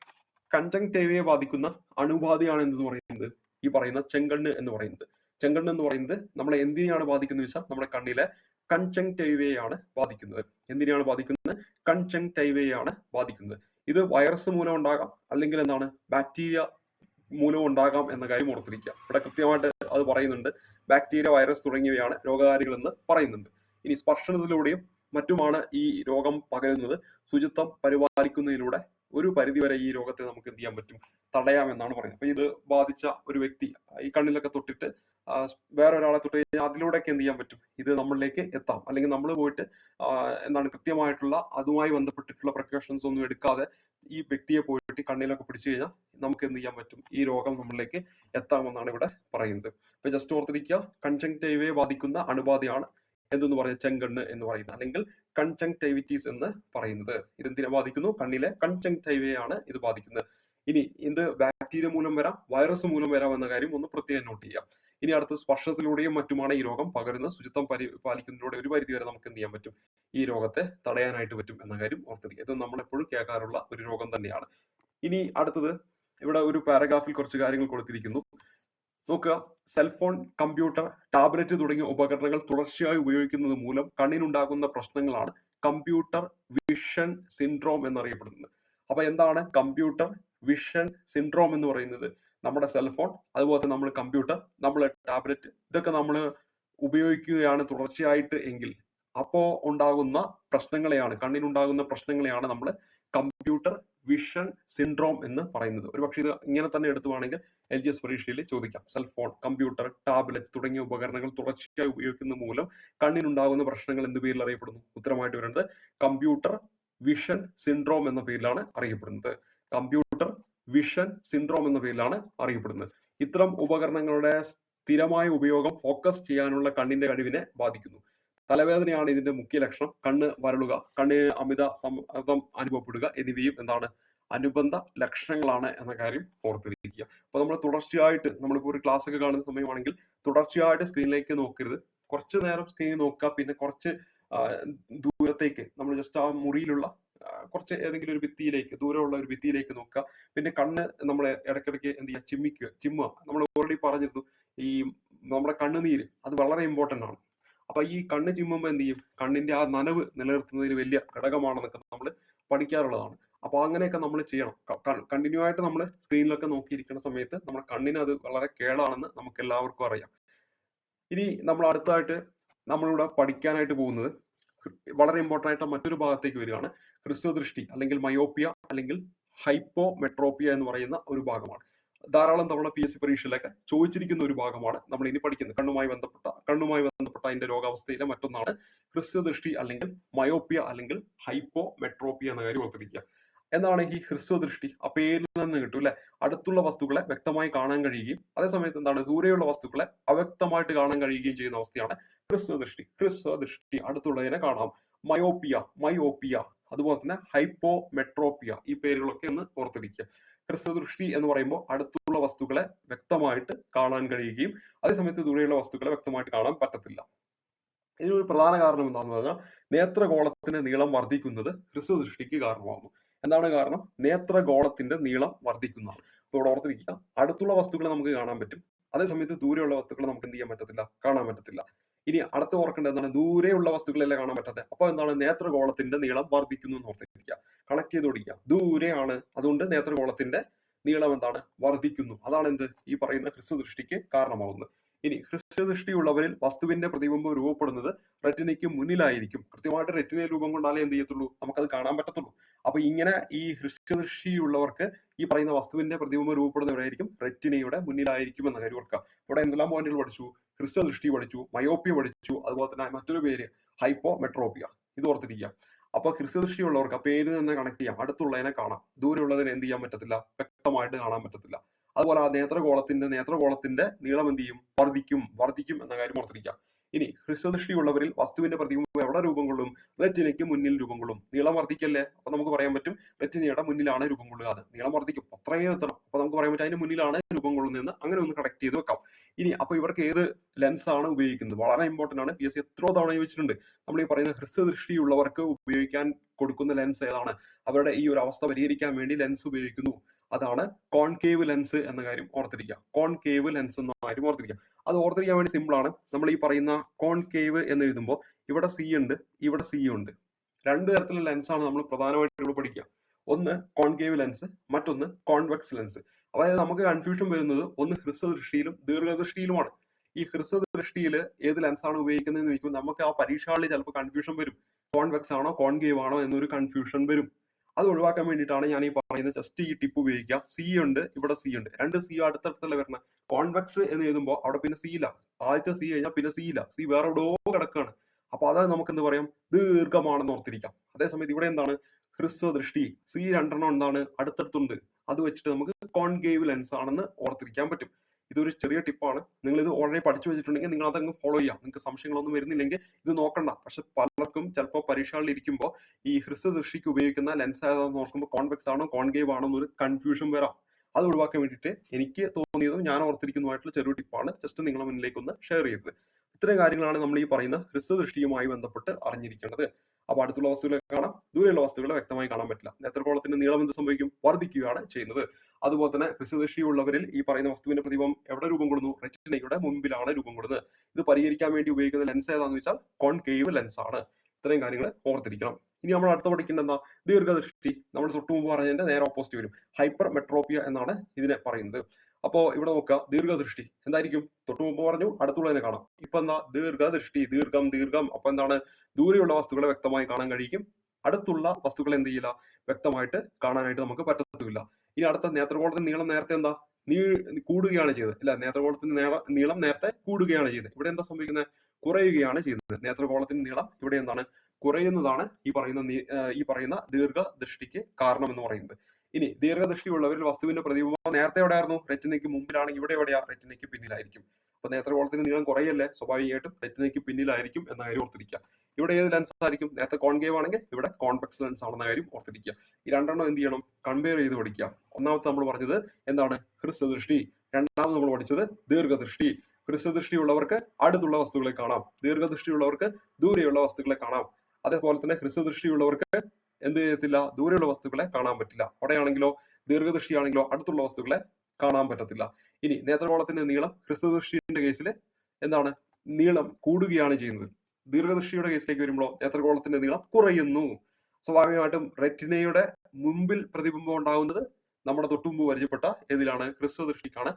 കൺജങ്ടൈവയെ ബാധിക്കുന്ന അണുബാധയാണ് എന്ന് പറയുന്നത്? ഈ പറയുന്ന ചെങ്കണ്ണ് എന്ന് പറയുന്നത്. ചെങ്കണ്ണ് എന്ന് പറയുന്നത് നമ്മളെ എന്തിനെയാണ് ബാധിക്കുന്നത് വെച്ചാൽ നമ്മുടെ കണ്ണിലെ കൺജങ്ടൈവയാണ് ബാധിക്കുന്നത്. എന്തിനെയാണ് ബാധിക്കുന്നത്? കൺജങ്ടൈവയാണ് ബാധിക്കുന്നത്. ഇത് വൈറസ് മൂലം ഉണ്ടാകാം അല്ലെങ്കിൽ എന്താണ്? ബാക്ടീരിയ മൂലം ഉണ്ടാകാം എന്ന കാര്യം ഓർത്തിരിക്കുക. ഇവിടെ കൃത്യമായിട്ട് അത് പറയുന്നുണ്ട്. ബാക്ടീരിയ വൈറസ് തുടങ്ങിയവയാണ് രോഗകാരികൾ എന്ന് പറയുന്നുണ്ട്. ഇനി സ്പർശനത്തിലൂടെയും മറ്റുമാണ് ഈ രോഗം പകരുന്നത്. ശുചിത്വം പരിപാലിക്കുന്നതിലൂടെ ഒരു പരിധിവരെ ഈ രോഗത്തെ നമുക്ക് എന്ത് ചെയ്യാൻ പറ്റും? തടയാമെന്നാണ് പറയുന്നത്. അപ്പൊ ഇത് ബാധിച്ച ഒരു വ്യക്തി ഈ കണ്ണിലൊക്കെ തൊട്ടിട്ട് ആ, വേറെ ഒരാളെ തൊട്ട് കഴിഞ്ഞാൽ അതിലൂടെയൊക്കെ എന്ത് ചെയ്യാൻ പറ്റും? ഇത് നമ്മളിലേക്ക് എത്താം. അല്ലെങ്കിൽ നമ്മൾ പോയിട്ട് എന്താണ് കൃത്യമായിട്ടുള്ള അതുമായി ബന്ധപ്പെട്ടിട്ടുള്ള പ്രിക്കോഷൻസ് ഒന്നും എടുക്കാതെ ഈ വ്യക്തിയെ പോയിട്ട് കണ്ണിലൊക്കെ പിടിച്ചു കഴിഞ്ഞാൽ നമുക്ക് എന്ത് ചെയ്യാൻ പറ്റും? ഈ രോഗം നമ്മളിലേക്ക് എത്താമെന്നാണ് ഇവിടെ പറയുന്നത്. ഇപ്പൊ ജസ്റ്റ് ഓർത്തിരിക്കുക കൺജങ്ടൈവയെ ബാധിക്കുന്ന അണുബാധയാണ് എന്തെന്ന് പറയുന്നത് ചെങ്കണ്ണ് എന്ന് പറയുന്നത് അല്ലെങ്കിൽ കൺജങ്ടൈവിറ്റീസ് എന്ന് പറയുന്നത്. ഇതെന്തിനെ ബാധിക്കുന്നു? കണ്ണിലെ കൺജങ്ടൈവയാണ് ഇത് ബാധിക്കുന്നത്. ഇനി ഇത് ബാക്ടീരിയ മൂലം വരാം വൈറസ് മൂലം വരാം എന്ന കാര്യം ഒന്ന് പ്രത്യേകം നോട്ട് ചെയ്യാം. ഇനി അടുത്ത് സ്പർശത്തിലൂടെയും മറ്റുമാണ് ഈ രോഗം പകരുന്നത്. ശുചിത്വം പരിപാലിക്കുന്നതിലൂടെ ഒരു പരിധി വരെ നമുക്ക് എന്ത് ചെയ്യാൻ പറ്റും? ഈ രോഗത്തെ തടയാനായിട്ട് പറ്റും എന്ന കാര്യം ഓർത്തിരിക്കുക. ഇത് നമ്മളെപ്പോഴും കേൾക്കാറുള്ള ഒരു രോഗം തന്നെയാണ്. ഇനി അടുത്തത് ഇവിടെ ഒരു പാരഗ്രാഫിൽ കുറച്ച് കാര്യങ്ങൾ കൊടുത്തിരിക്കുന്നു. നോക്കുക. സെൽഫോൺ കമ്പ്യൂട്ടർ ടാബ്ലറ്റ് തുടങ്ങിയ ഉപകരണങ്ങൾ തുടർച്ചയായി ഉപയോഗിക്കുന്നത് മൂലം കണ്ണിനുണ്ടാകുന്ന പ്രശ്നങ്ങളാണ് കമ്പ്യൂട്ടർ വിഷൻ സിൻഡ്രോം എന്നറിയപ്പെടുന്നത്. അപ്പൊ എന്താണ് കമ്പ്യൂട്ടർ വിഷൻ സിൻഡ്രോം എന്ന് പറയുന്നത്? നമ്മുടെ സെൽഫോൺ അതുപോലെ തന്നെ നമ്മൾ കമ്പ്യൂട്ടർ നമ്മൾ ടാബ്ലറ്റ് ഇതൊക്കെ നമ്മൾ ഉപയോഗിക്കുകയാണ് തുടർച്ചയായിട്ട് എങ്കിൽ അപ്പോൾ ഉണ്ടാകുന്ന പ്രശ്നങ്ങളെയാണ് കണ്ണിനുണ്ടാകുന്ന പ്രശ്നങ്ങളെയാണ് നമ്മൾ കമ്പ്യൂട്ടർ വിഷൻ സിൻഡ്രോം എന്ന് പറയുന്നത്. ഒരു പക്ഷേ ഇത് ഇങ്ങനെ തന്നെ എടുത്തുവാണെങ്കിൽ എൽ ജി എസ് പരീക്ഷയിൽ ചോദിക്കാം. സെൽഫോൺ കമ്പ്യൂട്ടർ ടാബ്ലറ്റ് തുടങ്ങിയ ഉപകരണങ്ങൾ തുടർച്ചയായി ഉപയോഗിക്കുന്ന മൂലം കണ്ണിനുണ്ടാകുന്ന പ്രശ്നങ്ങൾ എന്ത് പേരിൽ അറിയപ്പെടുന്നു? ഉത്തരമായിട്ട് വരുന്നത് കമ്പ്യൂട്ടർ വിഷൻ സിൻഡ്രോം എന്ന പേരിലാണ് അറിയപ്പെടുന്നത്. കമ്പ്യൂട്ടർ വിഷൻ സിൻഡ്രോം എന്ന പേരിലാണ് അറിയപ്പെടുന്നത്. ഇത്തരം ഉപകരണങ്ങളുടെ സ്ഥിരമായ ഉപയോഗം ഫോക്കസ് ചെയ്യാനുള്ള കണ്ണിന്റെ കഴിവിനെ ബാധിക്കുന്നു. തലവേദനയാണ് ഇതിന്റെ മുഖ്യ ലക്ഷണം. കണ്ണ് വരളുക കണ്ണിന് അമിത സമ്മർദ്ദം അനുഭവപ്പെടുക എന്നിവയും എന്താണ് അനുബന്ധ ലക്ഷണങ്ങളാണ് എന്ന കാര്യം ഓർത്തിരിക്കുക. അപ്പൊ നമ്മൾ തുടർച്ചയായിട്ട് നമ്മളിപ്പോൾ ഒരു ക്ലാസ് ഒക്കെ കാണുന്ന സമയമാണെങ്കിൽ തുടർച്ചയായിട്ട് സ്ക്രീനിലേക്ക് നോക്കരുത്. കുറച്ച് നേരം സ്ക്രീനിൽ നോക്കുക പിന്നെ കുറച്ച് ദൂരത്തേക്ക് നമ്മൾ ജസ്റ്റ് ആ മുറിയിലുള്ള കുറച്ച് ഏതെങ്കിലും ഒരു ഭിത്തിയിലേക്ക് ദൂരമുള്ള ഒരു ഭിത്തിയിലേക്ക് നോക്കുക. പിന്നെ കണ്ണ് നമ്മൾ ഇടയ്ക്കിടയ്ക്ക് എന്ത് ചെയ്യുക? ചിമ്മിക്കുക. ചിമ്മുക. നമ്മൾ ഓൾറെഡി പറഞ്ഞിരുന്നു ഈ നമ്മുടെ കണ്ണുനീര് അത് വളരെ ഇമ്പോർട്ടന്റ് ആണ്. അപ്പൊ ഈ കണ്ണ് ചിമ്മുമ്പോൾ എന്ത് ചെയ്യും? കണ്ണിന്റെ ആ നനവ് നിലനിർത്തുന്നതിന് വലിയ ഘടകമാണെന്നൊക്കെ നമ്മൾ പഠിക്കാറുള്ളതാണ്. അപ്പൊ അങ്ങനെയൊക്കെ നമ്മൾ ചെയ്യണം. കണ്ടിന്യൂ ആയിട്ട് നമ്മൾ സ്ക്രീനിലൊക്കെ നോക്കിയിരിക്കുന്ന സമയത്ത് നമ്മുടെ കണ്ണിന് അത് വളരെ കേടാണെന്ന് നമുക്ക് എല്ലാവർക്കും അറിയാം. ഇനി നമ്മൾ അടുത്തായിട്ട് നമ്മളിവിടെ പഠിക്കാനായിട്ട് പോകുന്നത് വളരെ ഇമ്പോർട്ടന്റ് ആയിട്ട് മറ്റൊരു ഭാഗത്തേക്ക് വരികയാണ്. ഹ്രസ്വദൃഷ്ടി അല്ലെങ്കിൽ മയോപ്പിയ അല്ലെങ്കിൽ ഹൈപ്പോ മെട്രോപ്പിയ എന്ന് പറയുന്ന ഒരു ഭാഗമാണ്. ധാരാളം തവണ പി എസ് സി പരീക്ഷയിലൊക്കെ ചോദിച്ചിരിക്കുന്ന ഒരു ഭാഗമാണ് നമ്മൾ ഇനി പഠിക്കുന്നത്. കണ്ണുമായി ബന്ധപ്പെട്ട കണ്ണുമായി ബന്ധപ്പെട്ട അതിന്റെ രോഗാവസ്ഥയിലെ മറ്റൊന്നാണ് ഹ്രസ്വദൃഷ്ടി അല്ലെങ്കിൽ മയോപ്പിയ അല്ലെങ്കിൽ ഹൈപ്പോ മെട്രോപ്പിയ എന്ന കാര്യം ഓർത്തിരിക്കുക. എന്താണ് ഈ ഹ്രസ്വദൃഷ്ടി ആ പേരിൽ നിന്ന് കിട്ടും അല്ലെ? അടുത്തുള്ള വസ്തുക്കളെ വ്യക്തമായി കാണാൻ കഴിയുകയും അതേസമയത്ത് എന്താണ് ദൂരെയുള്ള വസ്തുക്കളെ അവ്യക്തമായിട്ട് കാണാൻ കഴിയുകയും ചെയ്യുന്ന അവസ്ഥയാണ് ഹ്രസ്വദൃഷ്ടി ഹ്രസ്വദൃഷ്ടി അടുത്തുള്ളതിനെ കാണാം. മയോപ്പിയ മയോപ്പിയ അതുപോലെ തന്നെ ഹൈപ്പോമെട്രോപ്പിയ ഈ പേരുകളൊക്കെ ഒന്ന് ഓർത്തിരിക്കുക. ഹ്രസ്വദൃഷ്ടി എന്ന് പറയുമ്പോൾ അടുത്തുള്ള വസ്തുക്കളെ വ്യക്തമായിട്ട് കാണാൻ കഴിയുകയും അതേസമയത്ത് ദൂരെയുള്ള വസ്തുക്കളെ വ്യക്തമായിട്ട് കാണാൻ പറ്റത്തില്ല. ഇതിനൊരു പ്രധാന കാരണം എന്താണെന്ന് പറഞ്ഞാൽ നേത്രഗോളത്തിന്റെ നീളം വർദ്ധിക്കുന്നത് ഹ്രസ്വദൃഷ്ടിക്ക് കാരണമാകുന്നു. എന്താണ് കാരണം? നേത്രഗോളത്തിന്റെ നീളം വർദ്ധിക്കുന്നതാണ്. അപ്പോൾ ഇവിടെ ഓർത്തിരിക്കുക അടുത്തുള്ള വസ്തുക്കളെ നമുക്ക് കാണാൻ പറ്റും. അതേസമയത്ത് ദൂരെയുള്ള വസ്തുക്കളെ നമുക്ക് എന്ത് ചെയ്യാൻ പറ്റത്തില്ല? കാണാൻ പറ്റത്തില്ല. ഇനി അടുത്ത ഓർക്കേണ്ടത് എന്താണ്? ദൂരെയുള്ള വസ്തുക്കളെല്ലാം കാണാൻ പറ്റാത്തത് അപ്പോൾ എന്താണ്? നേത്രഗോളത്തിന്റെ നീളം വർദ്ധിക്കുന്നു എന്ന് ഓർത്തിരിക്കുക. കണക്ട് ചെയ്ത് ഓടിക്കുക ദൂരെയാണ്. അതുകൊണ്ട് നേത്രഗോളത്തിന്റെ നീളം എന്താണ്? വർദ്ധിക്കുന്നു. അതാണ് എന്ത് ഈ പറയുന്ന ക്രിസ്തു ദൃഷ്ടിക്ക് കാരണമാകുന്നത് ഇനി ഹൃഷ്ടദൃഷ്ടിയുള്ളവരിൽ വസ്തുവിന്റെ പ്രതിബിംബം രൂപപ്പെടുന്നത് റെറ്റിനയ്ക്ക് മുന്നിലായിരിക്കും. കൃത്യമായിട്ട് റെറ്റിന രൂപം കൊണ്ടാലേ എന്ത് ചെയ്യത്തുള്ളൂ? നമുക്കത് കാണാൻ പറ്റത്തുള്ളൂ. അപ്പൊ ഇങ്ങനെ ഈ ഹൃഷ്ടദൃഷ്ടിയുള്ളവർക്ക് ഈ പറയുന്ന വസ്തുവിന്റെ പ്രതിബിംബം രൂപപ്പെടുന്ന എവിടെയായിരിക്കും റെറ്റിനയുടെ മുന്നിലായിരിക്കും എന്ന കാര്യം ഓർക്കുക. ഇവിടെ എന്തെല്ലാം പോയിന്റുകൾ പഠിച്ചു? ഹൃഷ്ടദൃഷ്ടി പഠിച്ചു മയോപ്പിയ പഠിച്ചു അതുപോലെ തന്നെ മറ്റൊരു പേര് ഹൈപ്പോ മെട്രോപ്പിയ ഇത് ഓർത്തിരിക്കുക. അപ്പൊ ഹൃസ്യദൃഷ്ടിയുള്ളവർക്ക് ആ പേര് തന്നെ കണക്ട് ചെയ്യാം. അടുത്തുള്ളതിനെ കാണാം. ദൂരെയുള്ളതിനെ എന്ത് ചെയ്യാൻ പറ്റത്തില്ല? വ്യക്തമായിട്ട് കാണാൻ പറ്റത്തില്ല. അതുപോലെ ആ നേത്രഗോളത്തിന്റെ നേത്രഗോളത്തിന്റെ നീളം എന്ത് ചെയ്യും? വർദ്ധിക്കും വർദ്ധിക്കും എന്ന കാര്യം ഓർത്തിരിക്കാം ഇനി ഹ്രസ്വദൃഷ്ടിയുള്ളവരിൽ വസ്തുവിന്റെ പ്രതിബിംബം എവിടെ രൂപം കൊള്ളും? റെറ്റിനയ്ക്ക് മുന്നിൽ രൂപം കൊള്ളും. നീളം വർദ്ധിക്കല്ലേ? അപ്പൊ നമുക്ക് പറയാൻ പറ്റും റെറ്റിനയുടെ മുന്നിലാണ് രൂപം കൊള്ളുക. അത് നീളം വർദ്ധിക്കും. അത്രയും എത്തണം. അപ്പൊ നമുക്ക് പറയാൻ പറ്റും അതിന് മുന്നിലാണ് രൂപം കൊള്ളുന്നതെന്ന് അങ്ങനെ ഒന്ന് കണക്ട് ചെയ്ത് വെക്കാം. ഇനി അപ്പൊ ഇവർക്ക് ഏത് ലെൻസ് ആണ് ഉപയോഗിക്കുന്നത്? വളരെ ഇമ്പോർട്ടന്റ് ആണ്. പി എസ് സി എത്രയോ തവണ ചോദിച്ചിട്ടുണ്ട്. നമ്മൾ ഈ പറയുന്ന ഹ്രസ്വദൃഷ്ടിയുള്ളവർക്ക് ഉപയോഗിക്കാൻ കൊടുക്കുന്ന ലെൻസ് ഏതാണ്? അവരുടെ ഈ ഒരു അവസ്ഥ പരിഹരിക്കാൻ വേണ്ടി ലെൻസ് ഉപയോഗിക്കുന്നു. അതാണ് കോൺകേവ് ലെൻസ് എന്ന കാര്യം ഓർത്തിരിക്കുക. കോൺകേവ് ലെൻസ് എന്ന കാര്യം ഓർത്തിരിക്കുക. അത് ഓർത്തിരിക്കാൻ വേണ്ടി സിമ്പിൾ ആണ്. നമ്മൾ ഈ പറയുന്ന കോൺകേവ് എന്ന് എഴുതുമ്പോൾ ഇവിടെ സി ഉണ്ട് ഇവിടെ സി ഉണ്ട്. രണ്ട് തരത്തിലുള്ള ലെൻസാണ് നമ്മൾ പ്രധാനമായിട്ട് ഇവിടെ പഠിക്കുക. ഒന്ന് കോൺകേവ് ലെൻസ് മറ്റൊന്ന് കോൺവെക്സ് ലെൻസ് അതായത് നമുക്ക് കൺഫ്യൂഷൻ വരുന്നത് ഒന്ന് ഹ്രസ്വദൃഷ്ടിയിലും ദീർഘദൃഷ്ടിയിലുമാണ്. ഈ ഹ്രസ്വദൃഷ്ടിയിൽ ഏത് ലെൻസാണ് ഉപയോഗിക്കുന്നതെന്ന് ചോദിക്കുമ്പോൾ നമുക്ക് ആ പരീക്ഷകളിൽ ചിലപ്പോൾ കൺഫ്യൂഷൻ വരും. കോൺവെക്സ് ആണോ കോൺകേവ് ആണോ എന്നൊരു കൺഫ്യൂഷൻ വരും. അത് ഒഴിവാക്കാൻ വേണ്ടിയിട്ടാണ് ഞാൻ ഈ പറയുന്നത്. ജസ്റ്റ് ഈ ടിപ്പ് ഉപയോഗിക്കുക. സി ഉണ്ട് ഇവിടെ സി ഉണ്ട്. രണ്ട് സി അടുത്തടുത്തല്ല വരുന്ന കോൺവെക്സ് എന്ന് എഴുതുമ്പോൾ അവിടെ പിന്നെ സി ഇല്ല. ആദ്യത്തെ സി കഴിഞ്ഞാൽ പിന്നെ സി ഇല്ല. സി വേറെ എവിടെയോ കിടക്കുകയാണ്. അപ്പോൾ അത് നമുക്ക് എന്ത് പറയാം? ദീർഘമാണെന്ന് ഓർത്തിരിക്കാം. അതേസമയത്ത് ഇവിടെ എന്താണ്? ഹ്രസ്വദൃഷ്ടി. സി രണ്ടെണ്ണം എന്താണ്? അടുത്തടുത്തുണ്ട്. അത് വെച്ചിട്ട് നമുക്ക് കോൺഗേവ് ലെൻസ് ആണെന്ന് ഓർത്തിരിക്കാൻ പറ്റും. ഇതൊരു ചെറിയ ടിപ്പാണ് നിങ്ങൾ ഇത് ഓൾറെഡി പഠിച്ചു വെച്ചിട്ടുണ്ടെങ്കിൽ നിങ്ങൾ അതങ്ങ് ഫോളോ ചെയ്യാം. നിങ്ങൾക്ക് സംശയങ്ങളൊന്നും വരുന്നില്ലെങ്കിൽ ഇത് നോക്കണ്ട. പക്ഷെ പലർക്കും ചിലപ്പോൾ പരീക്ഷകളിൽ ഇരിക്കുമ്പോൾ ഈ ഹ്രസ്വദൃഷ്ടിക്ക് ഉപയോഗിക്കുന്ന ലെൻസ് ഏതാണെന്ന് നോക്കുമ്പോൾ കോൺവെക്സ് ആണോ കോൺഗേവ് ആണോ എന്നൊരു കൺഫ്യൂഷൻ വരാം. അത് ഒഴിവാക്കാൻ വേണ്ടിയിട്ട് എനിക്ക് തോന്നിയതും ഞാൻ ഓർത്തിരിക്കുന്നതുമായിട്ടുള്ള ചെറിയ ടിപ്പാണ് ജസ്റ്റ് നിങ്ങളുടെ മുന്നിലേക്ക് ഒന്ന് ഷെയർ ചെയ്തത്. ഇത്രയും കാര്യങ്ങളാണ് നമ്മൾ ഈ പറയുന്ന ഹ്രസ്വദൃഷ്ടിയുമായി ബന്ധപ്പെട്ട് അറിഞ്ഞിരിക്കേണ്ടത്. അപ്പൊ അടുത്തുള്ള വസ്തുക്കളെ കാണാം. ദൂരെയുള്ള വസ്തുക്കളെ വ്യക്തമായി കാണാൻ പറ്റില്ല. നേത്രഗോളത്തിന്റെ നീളം എന്ത് സംഭവിക്കും? വർദ്ധിക്കുകയാണ് ചെയ്യുന്നത്. അതുപോലെ തന്നെ ഹ്രസ്വദൃഷ്ടിയുള്ളവരിൽ ഈ പറയുന്ന വസ്തുവിന്റെ പ്രതിഭം എവിടെ രൂപം കൊള്ളുന്നു? റെറ്റിനയുടെ മുമ്പിലാണ് രൂപം കൊള്ളുന്നത്. ഇത് പരിഹരിക്കാൻ വേണ്ടി ഉപയോഗിക്കുന്ന ലെൻസ് ഏതാണെന്ന് വെച്ചാൽ കോൺകേവ് ലെൻസ് ആണ്. ഇത്രയും കാര്യങ്ങൾ ഓർത്തിരിക്കണം. ഇനി നമ്മൾ അടുത്ത പഠിക്കേണ്ട എന്താ? ദീർഘദൃഷ്ടി. നമ്മൾ തൊട്ടുമുമ്പ് പറഞ്ഞതിന്റെ നേരെ ഓപ്പോസിറ്റ് വരും. ഹൈപ്പർ മെട്രോപ്പിയ എന്നാണ് ഇതിനെ പറയുന്നത്. അപ്പോ ഇവിടെ നോക്കുക ദീർഘദൃഷ്ടി. എന്തായിരിക്കും? തൊട്ടു മുമ്പ് പറഞ്ഞു അടുത്തുള്ളതിനെ കാണാം. ഇപ്പൊ എന്താ? ദീർഘദൃഷ്ടി ദീർഘം ദീർഘം. അപ്പൊ എന്താണ്? ദൂരെയുള്ള വസ്തുക്കളെ വ്യക്തമായി കാണാൻ കഴിയും. അടുത്തുള്ള വസ്തുക്കളെ എന്ത് ചെയ്യില്ല? വ്യക്തമായിട്ട് കാണാനായിട്ട് നമുക്ക് പറ്റത്തില്ല. ഇനി അടുത്ത നേത്രകോളത്തിന്റെ നീളം നേരത്തെ എന്താ? നീ കൂടുകയാണ് ചെയ്തത്. അല്ല നേത്രകോളത്തിന്റെ നീളം നേരത്തെ കൂടുകയാണ് ചെയ്തത്. ഇവിടെ എന്താ സംഭവിക്കുന്നത്? കുറയുകയാണ് ചെയ്യുന്നത്. നേത്രകോളത്തിന്റെ നീളം ഇവിടെ എന്താണ്? കുറയുന്നതാണ് ഈ പറയുന്ന ഈ പറയുന്ന ദീർഘദൃഷ്ടിക്ക് കാരണം എന്ന് പറയുന്നത്. ഇനി ദീർഘദൃഷ്ടിയുള്ളവരിൽ വസ്തുവിന്റെ പ്രതിബിംബം നേരത്തെ എവിടെയായിരുന്നു? റെറ്റിനയ്ക്ക് മുമ്പിലാണെങ്കിൽ ഇവിടെ എവിടെയാ? റെറ്റിനയ്ക്ക് പിന്നിലായിരിക്കും. അപ്പൊ നേത്രകോളത്തിന്റെ നീളം കുറയല്ലേ? സ്വാഭാവികമായിട്ടും റെറ്റിനയ്ക്ക് പിന്നിലായിരിക്കും എന്ന കാര്യം ഓർത്തിരിക്കുക. ഇവിടെ ഏത് ലെൻസ് ആയിരിക്കും? നേരത്തെ കോൺകേവ് ആണെങ്കിൽ ഇവിടെ കോൺവെക്സ് ലെൻസ് ആണെന്ന കാര്യം ഓർത്തിരിക്കുക. ഈ രണ്ടെണ്ണം എന്ത് ചെയ്യണം? കമ്പയർ ചെയ്ത് പഠിക്കുക. ഒന്നാമത്തെ നമ്മൾ പറഞ്ഞത് എന്താണ്? ഹ്രസ്വദൃഷ്ടി. രണ്ടാമത് നമ്മൾ പഠിച്ചത് ദീർഘദൃഷ്ടി. ഹ്രസ്വദൃഷ്ടിയുള്ളവർക്ക് അടുത്തുള്ള വസ്തുക്കളെ കാണാം. ദീർഘദൃഷ്ടിയുള്ളവർക്ക് ദൂരെയുള്ള വസ്തുക്കളെ കാണാം. അതേപോലെ തന്നെ ഹ്രസ്വദൃഷ്ടിയുള്ളവർക്ക് എന്ത് ചെയ്യത്തില്ല? ദൂരെയുള്ള വസ്തുക്കളെ കാണാൻ പറ്റില്ല. അവിടെയാണെങ്കിലോ ദീർഘദൃഷ്ടിയാണെങ്കിലോ അടുത്തുള്ള വസ്തുക്കളെ കാണാൻ പറ്റത്തില്ല. ഇനി നേത്രകോളത്തിന്റെ നീളം ഹ്രസ്വദൃഷ്ടിന്റെ കേസിൽ എന്താണ്? നീളം കൂടുകയാണ് ചെയ്യുന്നത്. ദീർഘദൃഷ്ടിയുടെ കേസിലേക്ക് വരുമ്പോൾ നേത്രകോളത്തിന്റെ നീളം കുറയുന്നു. സ്വാഭാവികമായിട്ടും റെറ്റിനയുടെ മുമ്പിൽ പ്രതിബിംബം ഉണ്ടാകുന്നത് നമ്മുടെ തൊട്ടുമുമ്പ് പരിചയപ്പെട്ട ഏതിലാണ്? ഹ്രസ്വദൃഷ്ടിക്കാണ്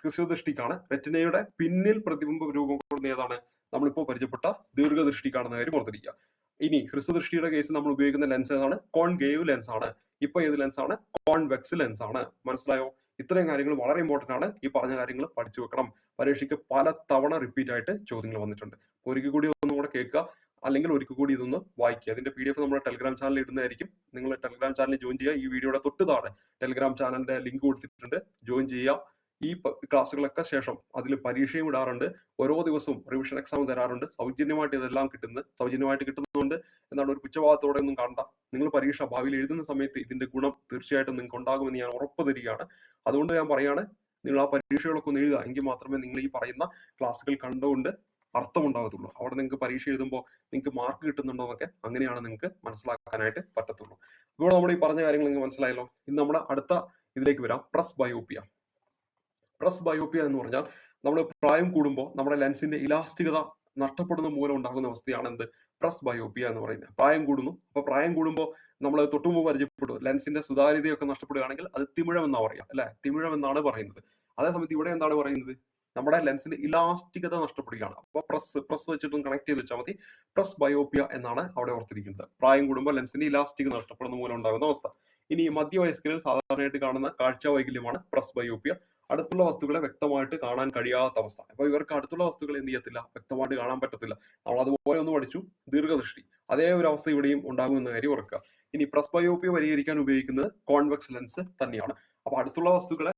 ഹ്രസ്വദൃഷ്ടിക്കാണ് റെറ്റിനയുടെ പിന്നിൽ പ്രതിബിംബ രൂപം കൊള്ളുന്ന ഏതാണ്? നമ്മളിപ്പോൾ പരിചയപ്പെട്ട ദീർഘദൃഷ്ടിക്കാണെന്ന കാര്യം ഓർത്തിരിക്കുക. ഇനി ഹ്രസ്വദൃഷ്ടിയുടെ കേസ് നമ്മൾ ഉപയോഗിക്കുന്ന ലെൻസ് ഏതാണ്? കോൺഗേവ് ലെൻസ് ആണ്. ഇപ്പൊ ഏത് ലെൻസ് ആണ്? കോൺവെക്സ് ലെൻസ് ആണ്. മനസ്സിലായോ? ഇത്രയും കാര്യങ്ങൾ വളരെ ഇമ്പോർട്ടന്റ് ആണ്. ഈ പറഞ്ഞ കാര്യങ്ങൾ പഠിച്ചു വെക്കണം. പരീക്ഷയ്ക്ക് പല തവണ റിപ്പീറ്റ് ആയിട്ട് ചോദ്യങ്ങൾ വന്നിട്ടുണ്ട്. ഒരിക്കൽ കൂടി ഒന്നും കൂടെ കേൾക്കുക. അല്ലെങ്കിൽ ഒരിക്കൽ കൂടി ഇതൊന്ന് വായിക്കുക. അതിന്റെ പി ഡി എഫ് നമ്മുടെ ടെലിഗ്രാം ചാനലിൽ ഇടുന്നതായിരിക്കും നിങ്ങൾ ടെലിഗ്രാം ചാനലിൽ ജോയിൻ ചെയ്യുക. ഈ വീഡിയോയുടെ തൊട്ട് താഴെ ടെലിഗ്രാം ചാനലിന്റെ ലിങ്ക് കൊടുത്തിട്ടുണ്ട്. ജോയിൻ ചെയ്യുക. ഈ ക്ലാസ്സുകളൊക്കെ ശേഷം അതിൽ പരീക്ഷയും ഇടാറുണ്ട്. ഓരോ ദിവസവും റിവിഷൻ എക്സാം തരാറുണ്ട്. സൗജന്യമായിട്ട് ഇതെല്ലാം കിട്ടുന്നത് സൗജന്യമായിട്ട് കിട്ടുന്നതുകൊണ്ട് എന്താണ് ഒരു പുച്ഛഭാവത്തോടെ ഒന്നും കണ്ട നിങ്ങൾ പരീക്ഷ ഭാവിയിൽ എഴുതുന്ന സമയത്ത് ഇതിന്റെ ഗുണം തീർച്ചയായിട്ടും നിങ്ങൾക്ക് ഉണ്ടാകുമെന്ന് ഞാൻ ഉറപ്പ് തരികയാണ്. അതുകൊണ്ട് ഞാൻ പറയാണ് നിങ്ങൾ ആ പരീക്ഷകളൊക്കെ ഒന്ന് എഴുതുക. എങ്കിൽ മാത്രമേ നിങ്ങൾ ഈ പറയുന്ന ക്ലാസ്സുകൾ കണ്ടുകൊണ്ട് അർത്ഥമുണ്ടാകത്തുള്ളൂ അവിടെ നിങ്ങൾക്ക് പരീക്ഷ എഴുതുമ്പോൾ നിങ്ങൾക്ക് മാർക്ക് കിട്ടുന്നുണ്ടോ എന്നൊക്കെ അങ്ങനെയാണ് നിങ്ങൾക്ക് മനസ്സിലാക്കാനായിട്ട് പറ്റത്തുള്ളൂ. ഇപ്പോൾ നമ്മൾ ഈ പറഞ്ഞ കാര്യങ്ങൾ നിങ്ങൾക്ക് മനസ്സിലായല്ലോ? ഇന്ന് നമ്മുടെ അടുത്ത ഇതിലേക്ക് വരാം. പ്രസ് ബയോപ്പിയ പ്രസ് ബയോപ്പിയ എന്ന് പറഞ്ഞാൽ നമ്മൾ പ്രായം കൂടുമ്പോൾ നമ്മുടെ ലെൻസിന്റെ ഇലാസ്റ്റികത നഷ്ടപ്പെടുന്ന മൂലം ഉണ്ടാകുന്ന അവസ്ഥയാണ് എന്ത്? പ്രസ് ബയോപ്പിയ എന്ന് പറയുന്നത്. പ്രായം കൂടുന്നു. അപ്പൊ പ്രായം കൂടുമ്പോൾ നമ്മൾ തൊട്ടുമുമ്പ് പരിചയപ്പെട്ടു. ലെൻസിന്റെ സുതാര്യതയൊക്കെ നഷ്ടപ്പെടുകയാണെങ്കിൽ അത് തിമിഴം എന്നാ പറയാം അല്ലെ? തിമിഴം എന്നാണ് പറയുന്നത്. അതേസമയത്ത് ഇവിടെ എന്താണ് പറയുന്നത്? നമ്മുടെ ലെൻസിന്റെ ഇലാസ്റ്റികത നഷ്ടപ്പെടുകയാണ്. അപ്പൊ പ്രസ് പ്രസ് വെച്ചിട്ടും കണക്ട് ചെയ്ത് വെച്ചാൽ മതി. പ്രസ് ബയോപ്പിയ എന്നാണ് അവിടെ ഓർത്തിരിക്കുന്നത്. പ്രായം കൂടുമ്പോൾ ലെൻസിന്റെ ഇലാസ്റ്റിക് നഷ്ടപ്പെടുന്ന മൂലം ഉണ്ടാകുന്ന അവസ്ഥ. ഇനി മധ്യവയസ്കരിൽ സാധാരണയായിട്ട് കാണുന്ന കാഴ്ച വൈകല്യമാണ് പ്രസ് ബയോപ്പിയ അടുത്തുള്ള വസ്തുക്കളെ വ്യക്തമായിട്ട് കാണാൻ കഴിയാത്ത അവസ്ഥ. അപ്പൊ ഇവർക്ക് അടുത്തുള്ള വസ്തുക്കളെ എന്ത് ചെയ്യത്തില്ല? വ്യക്തമായിട്ട് കാണാൻ പറ്റത്തില്ല. നമ്മൾ അതുപോലെ ഒന്ന് പഠിച്ചു. ദീർഘദൃഷ്ടി. അതേ ഒരു അവസ്ഥ ഇവിടെയും ഉണ്ടാകുമെന്ന കാര്യം ഓർക്കുക. ഇനി പ്രസ് പരിഹരിക്കാൻ ഉപയോഗിക്കുന്നത് കോൺവെക്സ് ലെൻസ് തന്നെയാണ്. അപ്പൊ അടുത്തുള്ള വസ്തുക്കളെ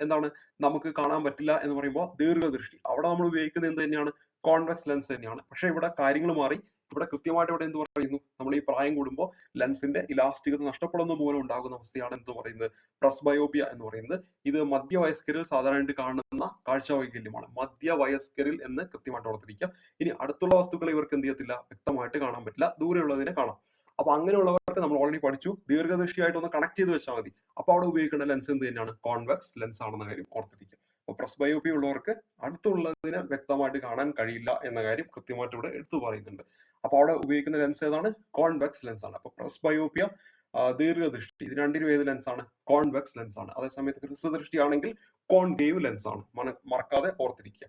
എന്താണ്? നമുക്ക് കാണാൻ പറ്റില്ല എന്ന് പറയുമ്പോൾ ദീർഘദൃഷ്ടി. അവിടെ നമ്മൾ ഉപയോഗിക്കുന്നത് എന്ത് തന്നെയാണ്? കോൺവെക്സ് ലെൻസ് തന്നെയാണ്. പക്ഷെ ഇവിടെ കാര്യങ്ങൾ മാറി. ഇവിടെ കൃത്യമായിട്ട് ഇവിടെ എന്ത് പറയുന്നു? നമ്മൾ ഈ പ്രായം കൂടുമ്പോൾ ലെൻസിന്റെ ഇലാസ്റ്റികത നഷ്ടപ്പെടുന്ന മൂലം ഉണ്ടാകുന്ന അവസ്ഥയാണ് എന്ത് പറയുന്നത്? പ്രസ് ബയോപിയ എന്ന് പറയുന്നത്. ഇത് മധ്യവയസ്കരിൽ സാധാരണയായിട്ട് കാണുന്ന കാഴ്ച വൈകല്യമാണ് മധ്യവയസ്കരിൽ എന്ന് കൃത്യമായിട്ട് ഓർത്തിരിക്കുക. ഇനി അടുത്തുള്ള വസ്തുക്കളെ ഇവർക്ക് എന്ത് ചെയ്യത്തില്ല? വ്യക്തമായിട്ട് കാണാൻ പറ്റില്ല. ദൂരെയുള്ളതിനെ കാണാം. അപ്പൊ അങ്ങനെയുള്ളവർക്ക് നമ്മൾ ഓൾറെഡി പഠിച്ചു. ദീർഘദൃഷ്ടിയായിട്ട് ഒന്ന് കണക്ട് ചെയ്ത് വെച്ചാൽ മതി. അപ്പൊ അവിടെ ഉപയോഗിക്കേണ്ട ലെൻസ് എന്ത് തന്നെയാണ്? കോൺവെക്സ് ലെൻസ് ആണെന്ന കാര്യം ഓർത്തിരിക്കുക. പ്രസ് ബയോപ്പി ഉള്ളവർക്ക് അടുത്തുള്ളതിനെ വ്യക്തമായിട്ട് കാണാൻ കഴിയില്ല എന്ന കാര്യം കൃത്യമായിട്ട് ഇവിടെ എടുത്തു പറയുന്നുണ്ട്. അപ്പൊ അവിടെ ഉപയോഗിക്കുന്ന ലെൻസ് ഏതാണ്? കോൺവെക്സ് ലെൻസ് ആണ്. അപ്പൊ പ്രസ് ബയോപ്പിയ ദീർഘദൃഷ്ടി ഇത് രണ്ടിനും ഏത് ലെൻസ് ആണ്? കോൺവെക്സ് ലെൻസ് ആണ്. അതേസമയത്ത് ഹ്രസ്വദൃഷ്ടി ആണെങ്കിൽ കോൺകേവ് ലെൻസ് ആണ്. മറക്കാതെ ഓർത്തിരിക്കുക.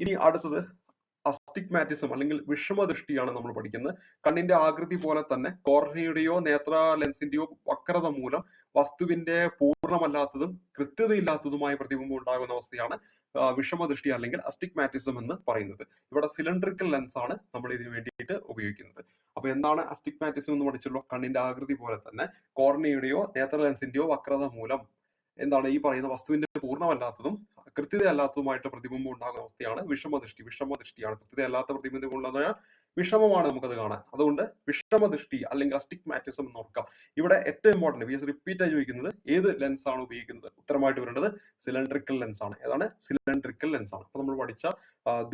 ഇനി അടുത്തത് അസ്റ്റിഗ്മാറ്റിസം അല്ലെങ്കിൽ വിഷമദൃഷ്ടിയാണ് നമ്മൾ പഠിക്കുന്നത്. കണ്ണിന്റെ ആകൃതി പോലെ തന്നെ കോർണിയുടെയോ നേത്ര ലെൻസിന്റെയോ വക്രത മൂലം വസ്തുവിന്റെ പൂർണമല്ലാത്തതും കൃത്യതയില്ലാത്തതുമായ പ്രതിബിംബം ഉണ്ടാകുന്ന അവസ്ഥയാണ് വിഷമദൃഷ്ടി അല്ലെങ്കിൽ അസ്റ്റിഗ്മാറ്റിസം എന്ന് പറയുന്നത്. ഇവിടെ സിലിണ്ടറിക്കൽ ലെൻസ് ആണ് നമ്മൾ ഇതിനു വേണ്ടിയിട്ട് ഉപയോഗിക്കുന്നത്. അപ്പൊ എന്താണ് അസ്റ്റിഗ്മാറ്റിസം എന്ന് പഠിച്ചുള്ള കണ്ണിന്റെ ആകൃതി പോലെ തന്നെ കോർണിയുടെയോ നേത്ര ലെൻസിന്റെയോ വക്രത മൂലം എന്താണ് ഈ പറയുന്ന വസ്തുവിന്റെ പൂർണമല്ലാത്തതും കൃത്യതയല്ലാത്തതുമായിട്ട് പ്രതിബിംബം ഉണ്ടാകുന്ന അവസ്ഥയാണ് വിഷമദൃഷ്ടി. വിഷമദൃഷ്ടിയാണ്. കൃത്യതയല്ലാത്ത പ്രതിബിംബം കൊണ്ടുവന്നാൽ വിഷമമാണ് നമുക്കത് കാണാൻ. അതുകൊണ്ട് വിഷമദൃഷ്ടി അല്ലെങ്കിൽ അസ്റ്റിഗ്മാറ്റിസം എന്ന് ഓർക്കാം. ഇവിടെ ഏറ്റവും ഇമ്പോർട്ടന്റ് ബി എസ് റിപ്പീറ്റ് ആയി ചോദിക്കുന്നത് ഏത് ലെൻസ് ആണ് ഉപയോഗിക്കുന്നത്? ഉത്തരമായിട്ട് വരേണ്ടത് സിലിണ്ടറിക്കൽ ലെൻസ് ആണ്. ഏതാണ്? സിലിണ്ടറിക്കൽ ലെൻസ് ആണ്. അപ്പൊ നമ്മൾ പഠിച്ച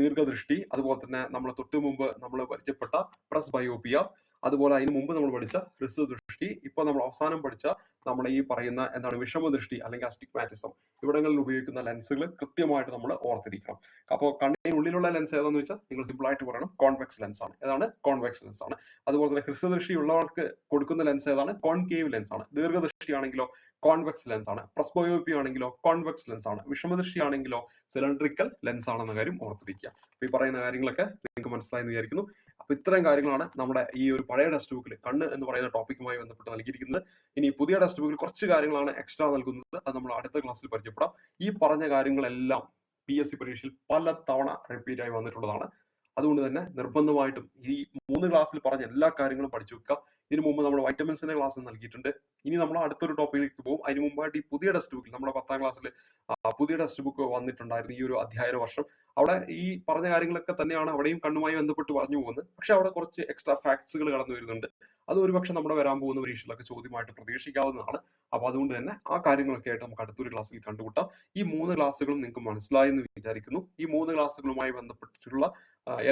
ദീർഘദൃഷ്ടി അതുപോലെ തന്നെ നമ്മൾ തൊട്ടു മുമ്പ് നമ്മൾ പരിചയപ്പെട്ട പ്രസ് ബയോപ്പിയ അതുപോലെ അതിന് മുമ്പ് നമ്മൾ പഠിച്ച ഹ്രസ്വ ദൃഷ്ടി ഇപ്പോൾ നമ്മൾ അവസാനം പഠിച്ച നമ്മൾ ഈ പറയുന്ന എന്താണ് വിഷമ ദൃഷ്ടി അല്ലെങ്കിൽ അസ്റ്റിഗ്മാറ്റിസം ഇവിടങ്ങളിൽ ഉപയോഗിക്കുന്ന ലെൻസുകൾ കൃത്യമായിട്ട് നമ്മൾ ഓർത്തിരിക്കണം. അപ്പോൾ കണ്ണിനുള്ളിലുള്ള ലെൻസ് ഏതാണെന്ന് വെച്ചാൽ നിങ്ങൾ സിമ്പിൾ ആയിട്ട് പറയണം കോൺവെക്സ് ലെൻസ് ആണ്. ഏതാണ്? കോൺവെക്സ് ലെൻസ് ആണ്. അതുപോലെ തന്നെ ഹ്രസ്വദൃഷ്ടി ഉള്ളവർക്ക് കൊടുക്കുന്ന ലെൻസ് ഏതാണ്? കോൺകേവ് ലെൻസ് ആണ്. ദീർഘദൃഷ്ടി ആണെങ്കിലോ കോൺവെക്സ് ലെൻസ് ആണ്. പ്രസ്ബോയോപ്പി ആണെങ്കിലോ കോൺവെക്സ് ലെൻസ് ആണ്. വിഷമദൃഷ്ടി ആണെങ്കിലോ സിലിണ്ട്രിക്കൽ ലെൻസ് ആണെന്ന കാര്യം ഓർത്തിരിക്കുക. അപ്പൊ ഈ പറയുന്ന കാര്യങ്ങളൊക്കെ നിങ്ങൾക്ക് മനസ്സിലായെന്ന് വിചാരിക്കുന്നു. അപ്പൊ ഇത്രയും കാര്യങ്ങളാണ് നമ്മുടെ ഈ ഒരു പഴയ ടെക്സ്റ്റ് ബുക്കിൽ കണ്ണ് എന്ന് പറയുന്ന ടോപ്പിക്കുമായി ബന്ധപ്പെട്ട് നൽകിയിരിക്കുന്നത്. ഇനി പുതിയ ടെക്സ്റ്റ് ബുക്കിൽ കുറച്ച് കാര്യങ്ങളാണ് എക്സ്ട്രാ നൽകുന്നത്. അത് നമ്മൾ അടുത്ത ക്ലാസ്സിൽ പരിചയപ്പെടാം. ഈ പറഞ്ഞ കാര്യങ്ങളെല്ലാം പി എസ് സി പരീക്ഷയിൽ പല തവണ റിപ്പീറ്റ് ആയി വന്നിട്ടുള്ളതാണ്. അതുകൊണ്ട് തന്നെ നിർബന്ധമായിട്ടും ഈ മൂന്ന് ക്ലാസ്സിൽ പറഞ്ഞ എല്ലാ കാര്യങ്ങളും പഠിച്ചു വെക്കുക. ഇതിനു മുമ്പ് നമ്മൾ വൈറ്റമിൻസിന്റെ ക്ലാസ് നൽകിയിട്ടുണ്ട്. ഇനി നമ്മൾ അടുത്തൊരു ടോപ്പിക്കിലേക്ക് പോകും. അതിന് മുമ്പായിട്ട് ഈ പുതിയ ടെക്സ്റ്റ് ബുക്കിൽ നമ്മുടെ പത്താം ക്ലാസ്സിൽ പുതിയ ടെക്സ്റ്റ് ബുക്ക് വന്നിട്ടുണ്ടായിരുന്നു ഈ ഒരു അധ്യയന വർഷം. അവിടെ ഈ പറഞ്ഞ കാര്യങ്ങളൊക്കെ തന്നെയാണ് അവിടെയും കണ്ണുമായി ബന്ധപ്പെട്ട് പറഞ്ഞു പോകുന്നത്. പക്ഷെ അവിടെ കുറച്ച് എക്സ്ട്രാ ഫാക്ട്സുകൾ കടന്നു വരുന്നുണ്ട്. അത് ഒരുപക്ഷെ നമ്മുടെ വരാൻ പോകുന്ന പരീക്ഷയിലൊക്കെ ചോദ്യമായിട്ട് പ്രതീക്ഷിക്കാവുന്നതാണ്. അപ്പൊ അതുകൊണ്ട് തന്നെ ആ കാര്യങ്ങളൊക്കെ ആയിട്ട് നമുക്ക് അടുത്തൊരു ക്ലാസ്സിൽ കണ്ടുകൂട്ടാം ഈ മൂന്ന് ക്ലാസ്സുകളും നിങ്ങൾക്ക് മനസ്സിലായെന്ന് വിചാരിക്കുന്നു. ഈ മൂന്ന് ക്ലാസ്സുകളുമായി ബന്ധപ്പെട്ടിട്ടുള്ള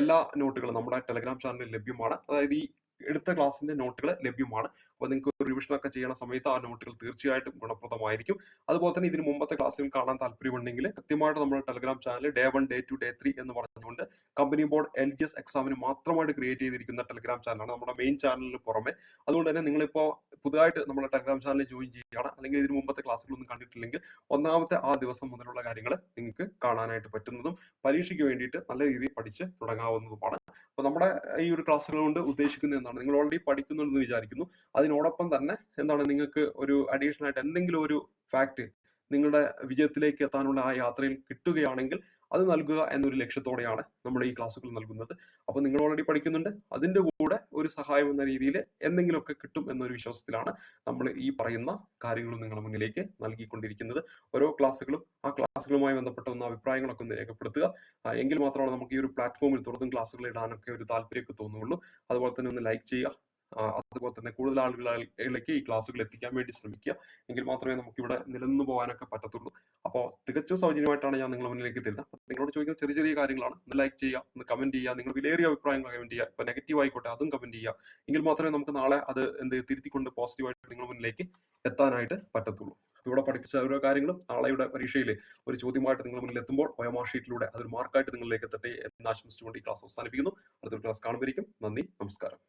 എല്ലാ നോട്ടുകളും നമ്മുടെ ടെലഗ്രാം ചാനലിൽ ലഭ്യമാണ്. അതായത് ഈ എടുത്ത ക്ലാസ്സിന്റെ നോട്ടുകൾ ലഭ്യമാണ്. അപ്പോൾ നിങ്ങൾക്ക് റിവിഷൻ ഒക്കെ ചെയ്യുന്ന സമയത്ത് ആ നോട്ടുകൾ തീർച്ചയായിട്ടും ഗുണപ്രദമായിരിക്കും. അതുപോലെ തന്നെ ഇതിന് മുമ്പത്തെ ക്ലാസ്സിൽ കാണാൻ താല്പര്യമുണ്ടെങ്കിൽ കൃത്യമായിട്ട് നമ്മുടെ Telegram channel day one day two day three എന്ന് പറഞ്ഞുകൊണ്ട് company board L G S എക്സാമിന് മാത്രമായിട്ട് ക്രിയേറ്റ് ചെയ്തിരിക്കുന്ന ടെലിഗ്രാം ചാനലാണ് നമ്മുടെ മെയിൻ ചാനലിന് പുറമെ. അതുകൊണ്ട് തന്നെ നിങ്ങളിപ്പോൾ പുതുതായിട്ട് നമ്മുടെ ടെലിഗ്രാം ചാനലിൽ ജോയിൻ ചെയ്യുകയാണ്. അല്ലെങ്കിൽ ഇതിന് മുമ്പത്തെ ക്ലാസ്സുകളൊന്നും കണ്ടിട്ടില്ലെങ്കിൽ ഒന്നാമത്തെ ആ ദിവസം മുതലുള്ള കാര്യങ്ങൾ നിങ്ങൾക്ക് കാണാനായിട്ട് പറ്റുന്നതും പരീക്ഷയ്ക്ക് വേണ്ടിയിട്ട് നല്ല രീതിയിൽ പഠിച്ച് തുടങ്ങാവുന്നതുമാണ്. അപ്പോൾ നമ്മുടെ ഈ ഒരു ക്ലാസ്സുകൾ കൊണ്ട് ഉദ്ദേശിക്കുന്നത് എന്താണ്? നിങ്ങൾ ഓൾറെഡി പഠിക്കുന്നുണ്ടെന്ന് വിചാരിക്കുന്നു. അതിനോടൊപ്പം തന്നെ എന്താണ്? നിങ്ങൾക്ക് ഒരു അഡീഷണൽ ആയിട്ട് എന്തെങ്കിലും ഒരു ഫാക്ട് നിങ്ങളുടെ വിജയത്തിലേക്ക് എത്താനുള്ള ആ യാത്രയിൽ കിട്ടുകയാണെങ്കിൽ അത് നൽകുക എന്നൊരു ലക്ഷ്യത്തോടെയാണ് നമ്മൾ ഈ ക്ലാസ്സുകൾ നൽകുന്നത്. അപ്പോൾ നിങ്ങൾ ഓൾറെഡി പഠിക്കുന്നുണ്ട്. അതിന്റെ കൂടെ ഒരു സഹായം എന്ന രീതിയിൽ എന്തെങ്കിലുമൊക്കെ കിട്ടും എന്നൊരു വിശ്വാസത്തിലാണ് നമ്മൾ ഈ പറയുന്ന കാര്യങ്ങളും നിങ്ങളുടെ മുന്നിലേക്ക് നൽകിക്കൊണ്ടിരിക്കുന്നത്. ഓരോ ക്ലാസ്സുകളും ആ ക്ലാസ്സുകളുമായി ബന്ധപ്പെട്ട ഒന്ന് അഭിപ്രായങ്ങളൊക്കെ ഒന്ന് രേഖപ്പെടുത്തുക. എങ്കിൽ മാത്രമാണ് നമുക്ക് ഈ ഒരു പ്ലാറ്റ്ഫോമിൽ തുടർന്നും ക്ലാസ്സുകൾ ഇടാനൊക്കെ ഒരു താല്പര്യമൊക്കെ തോന്നുകയുള്ളൂ. അതുപോലെ തന്നെ ഒന്ന് ലൈക്ക് ചെയ്യുക. അതുപോലെ തന്നെ കൂടുതൽ ആളുകളിലേക്ക് ഈ ക്ലാസ്സുകൾ എത്തിക്കാൻ വേണ്ടി ശ്രമിക്കുക. എങ്കിൽ മാത്രമേ നമുക്ക് ഇവിടെ നിലനിന്ന് പോകാനൊക്കെ പറ്റത്തുള്ളൂ. അപ്പോൾ തികച്ചും സൗജന്യമായിട്ടാണ് ഞാൻ നിങ്ങളുടെ മുന്നിലേക്ക് തരുന്നത് നിങ്ങളോട് ചോദിക്കുന്ന ചെറിയ ചെറിയ കാര്യങ്ങളാണ്. ഒന്ന് ലൈക്ക് ചെയ്യുക ഒന്ന് കമന്റ് ചെയ്യുക നിങ്ങൾ വിലയേറിയ അഭിപ്രായങ്ങൾ കമന്റ് ചെയ്യുക. ഇപ്പോൾ നെഗറ്റീവ് ആയിക്കോട്ടെ അതും കമന്റ് ചെയ്യുക. എങ്കിൽ മാത്രമേ നമുക്ക് നാളെ അത് എന്ത് തിരുത്തിക്കൊണ്ട് പോസിറ്റീവായിട്ട് നിങ്ങളുടെ മുന്നിലേക്ക് എത്താനായിട്ട് പറ്റത്തുള്ളൂ. ഇവിടെ പഠിപ്പിച്ച ഓരോ കാര്യങ്ങളും നാളെയുടെ പരീക്ഷയിൽ ഒരു ചോദ്യമായിട്ട് നിങ്ങൾ മുന്നിൽ എത്തുമ്പോൾ ഒയമാർ ഷീറ്റിലൂടെ അതൊരു മാർക്കായിട്ട് നിങ്ങളിലേക്ക് എത്തട്ടെ എന്ന് ആശംസിച്ചുകൊണ്ട് ഈ ക്ലാസ് അവസാനിപ്പിക്കുന്നു. അടുത്തൊരു ക്ലാസ് കാണുമ്പോഴേക്കും നന്ദി നമസ്കാരം.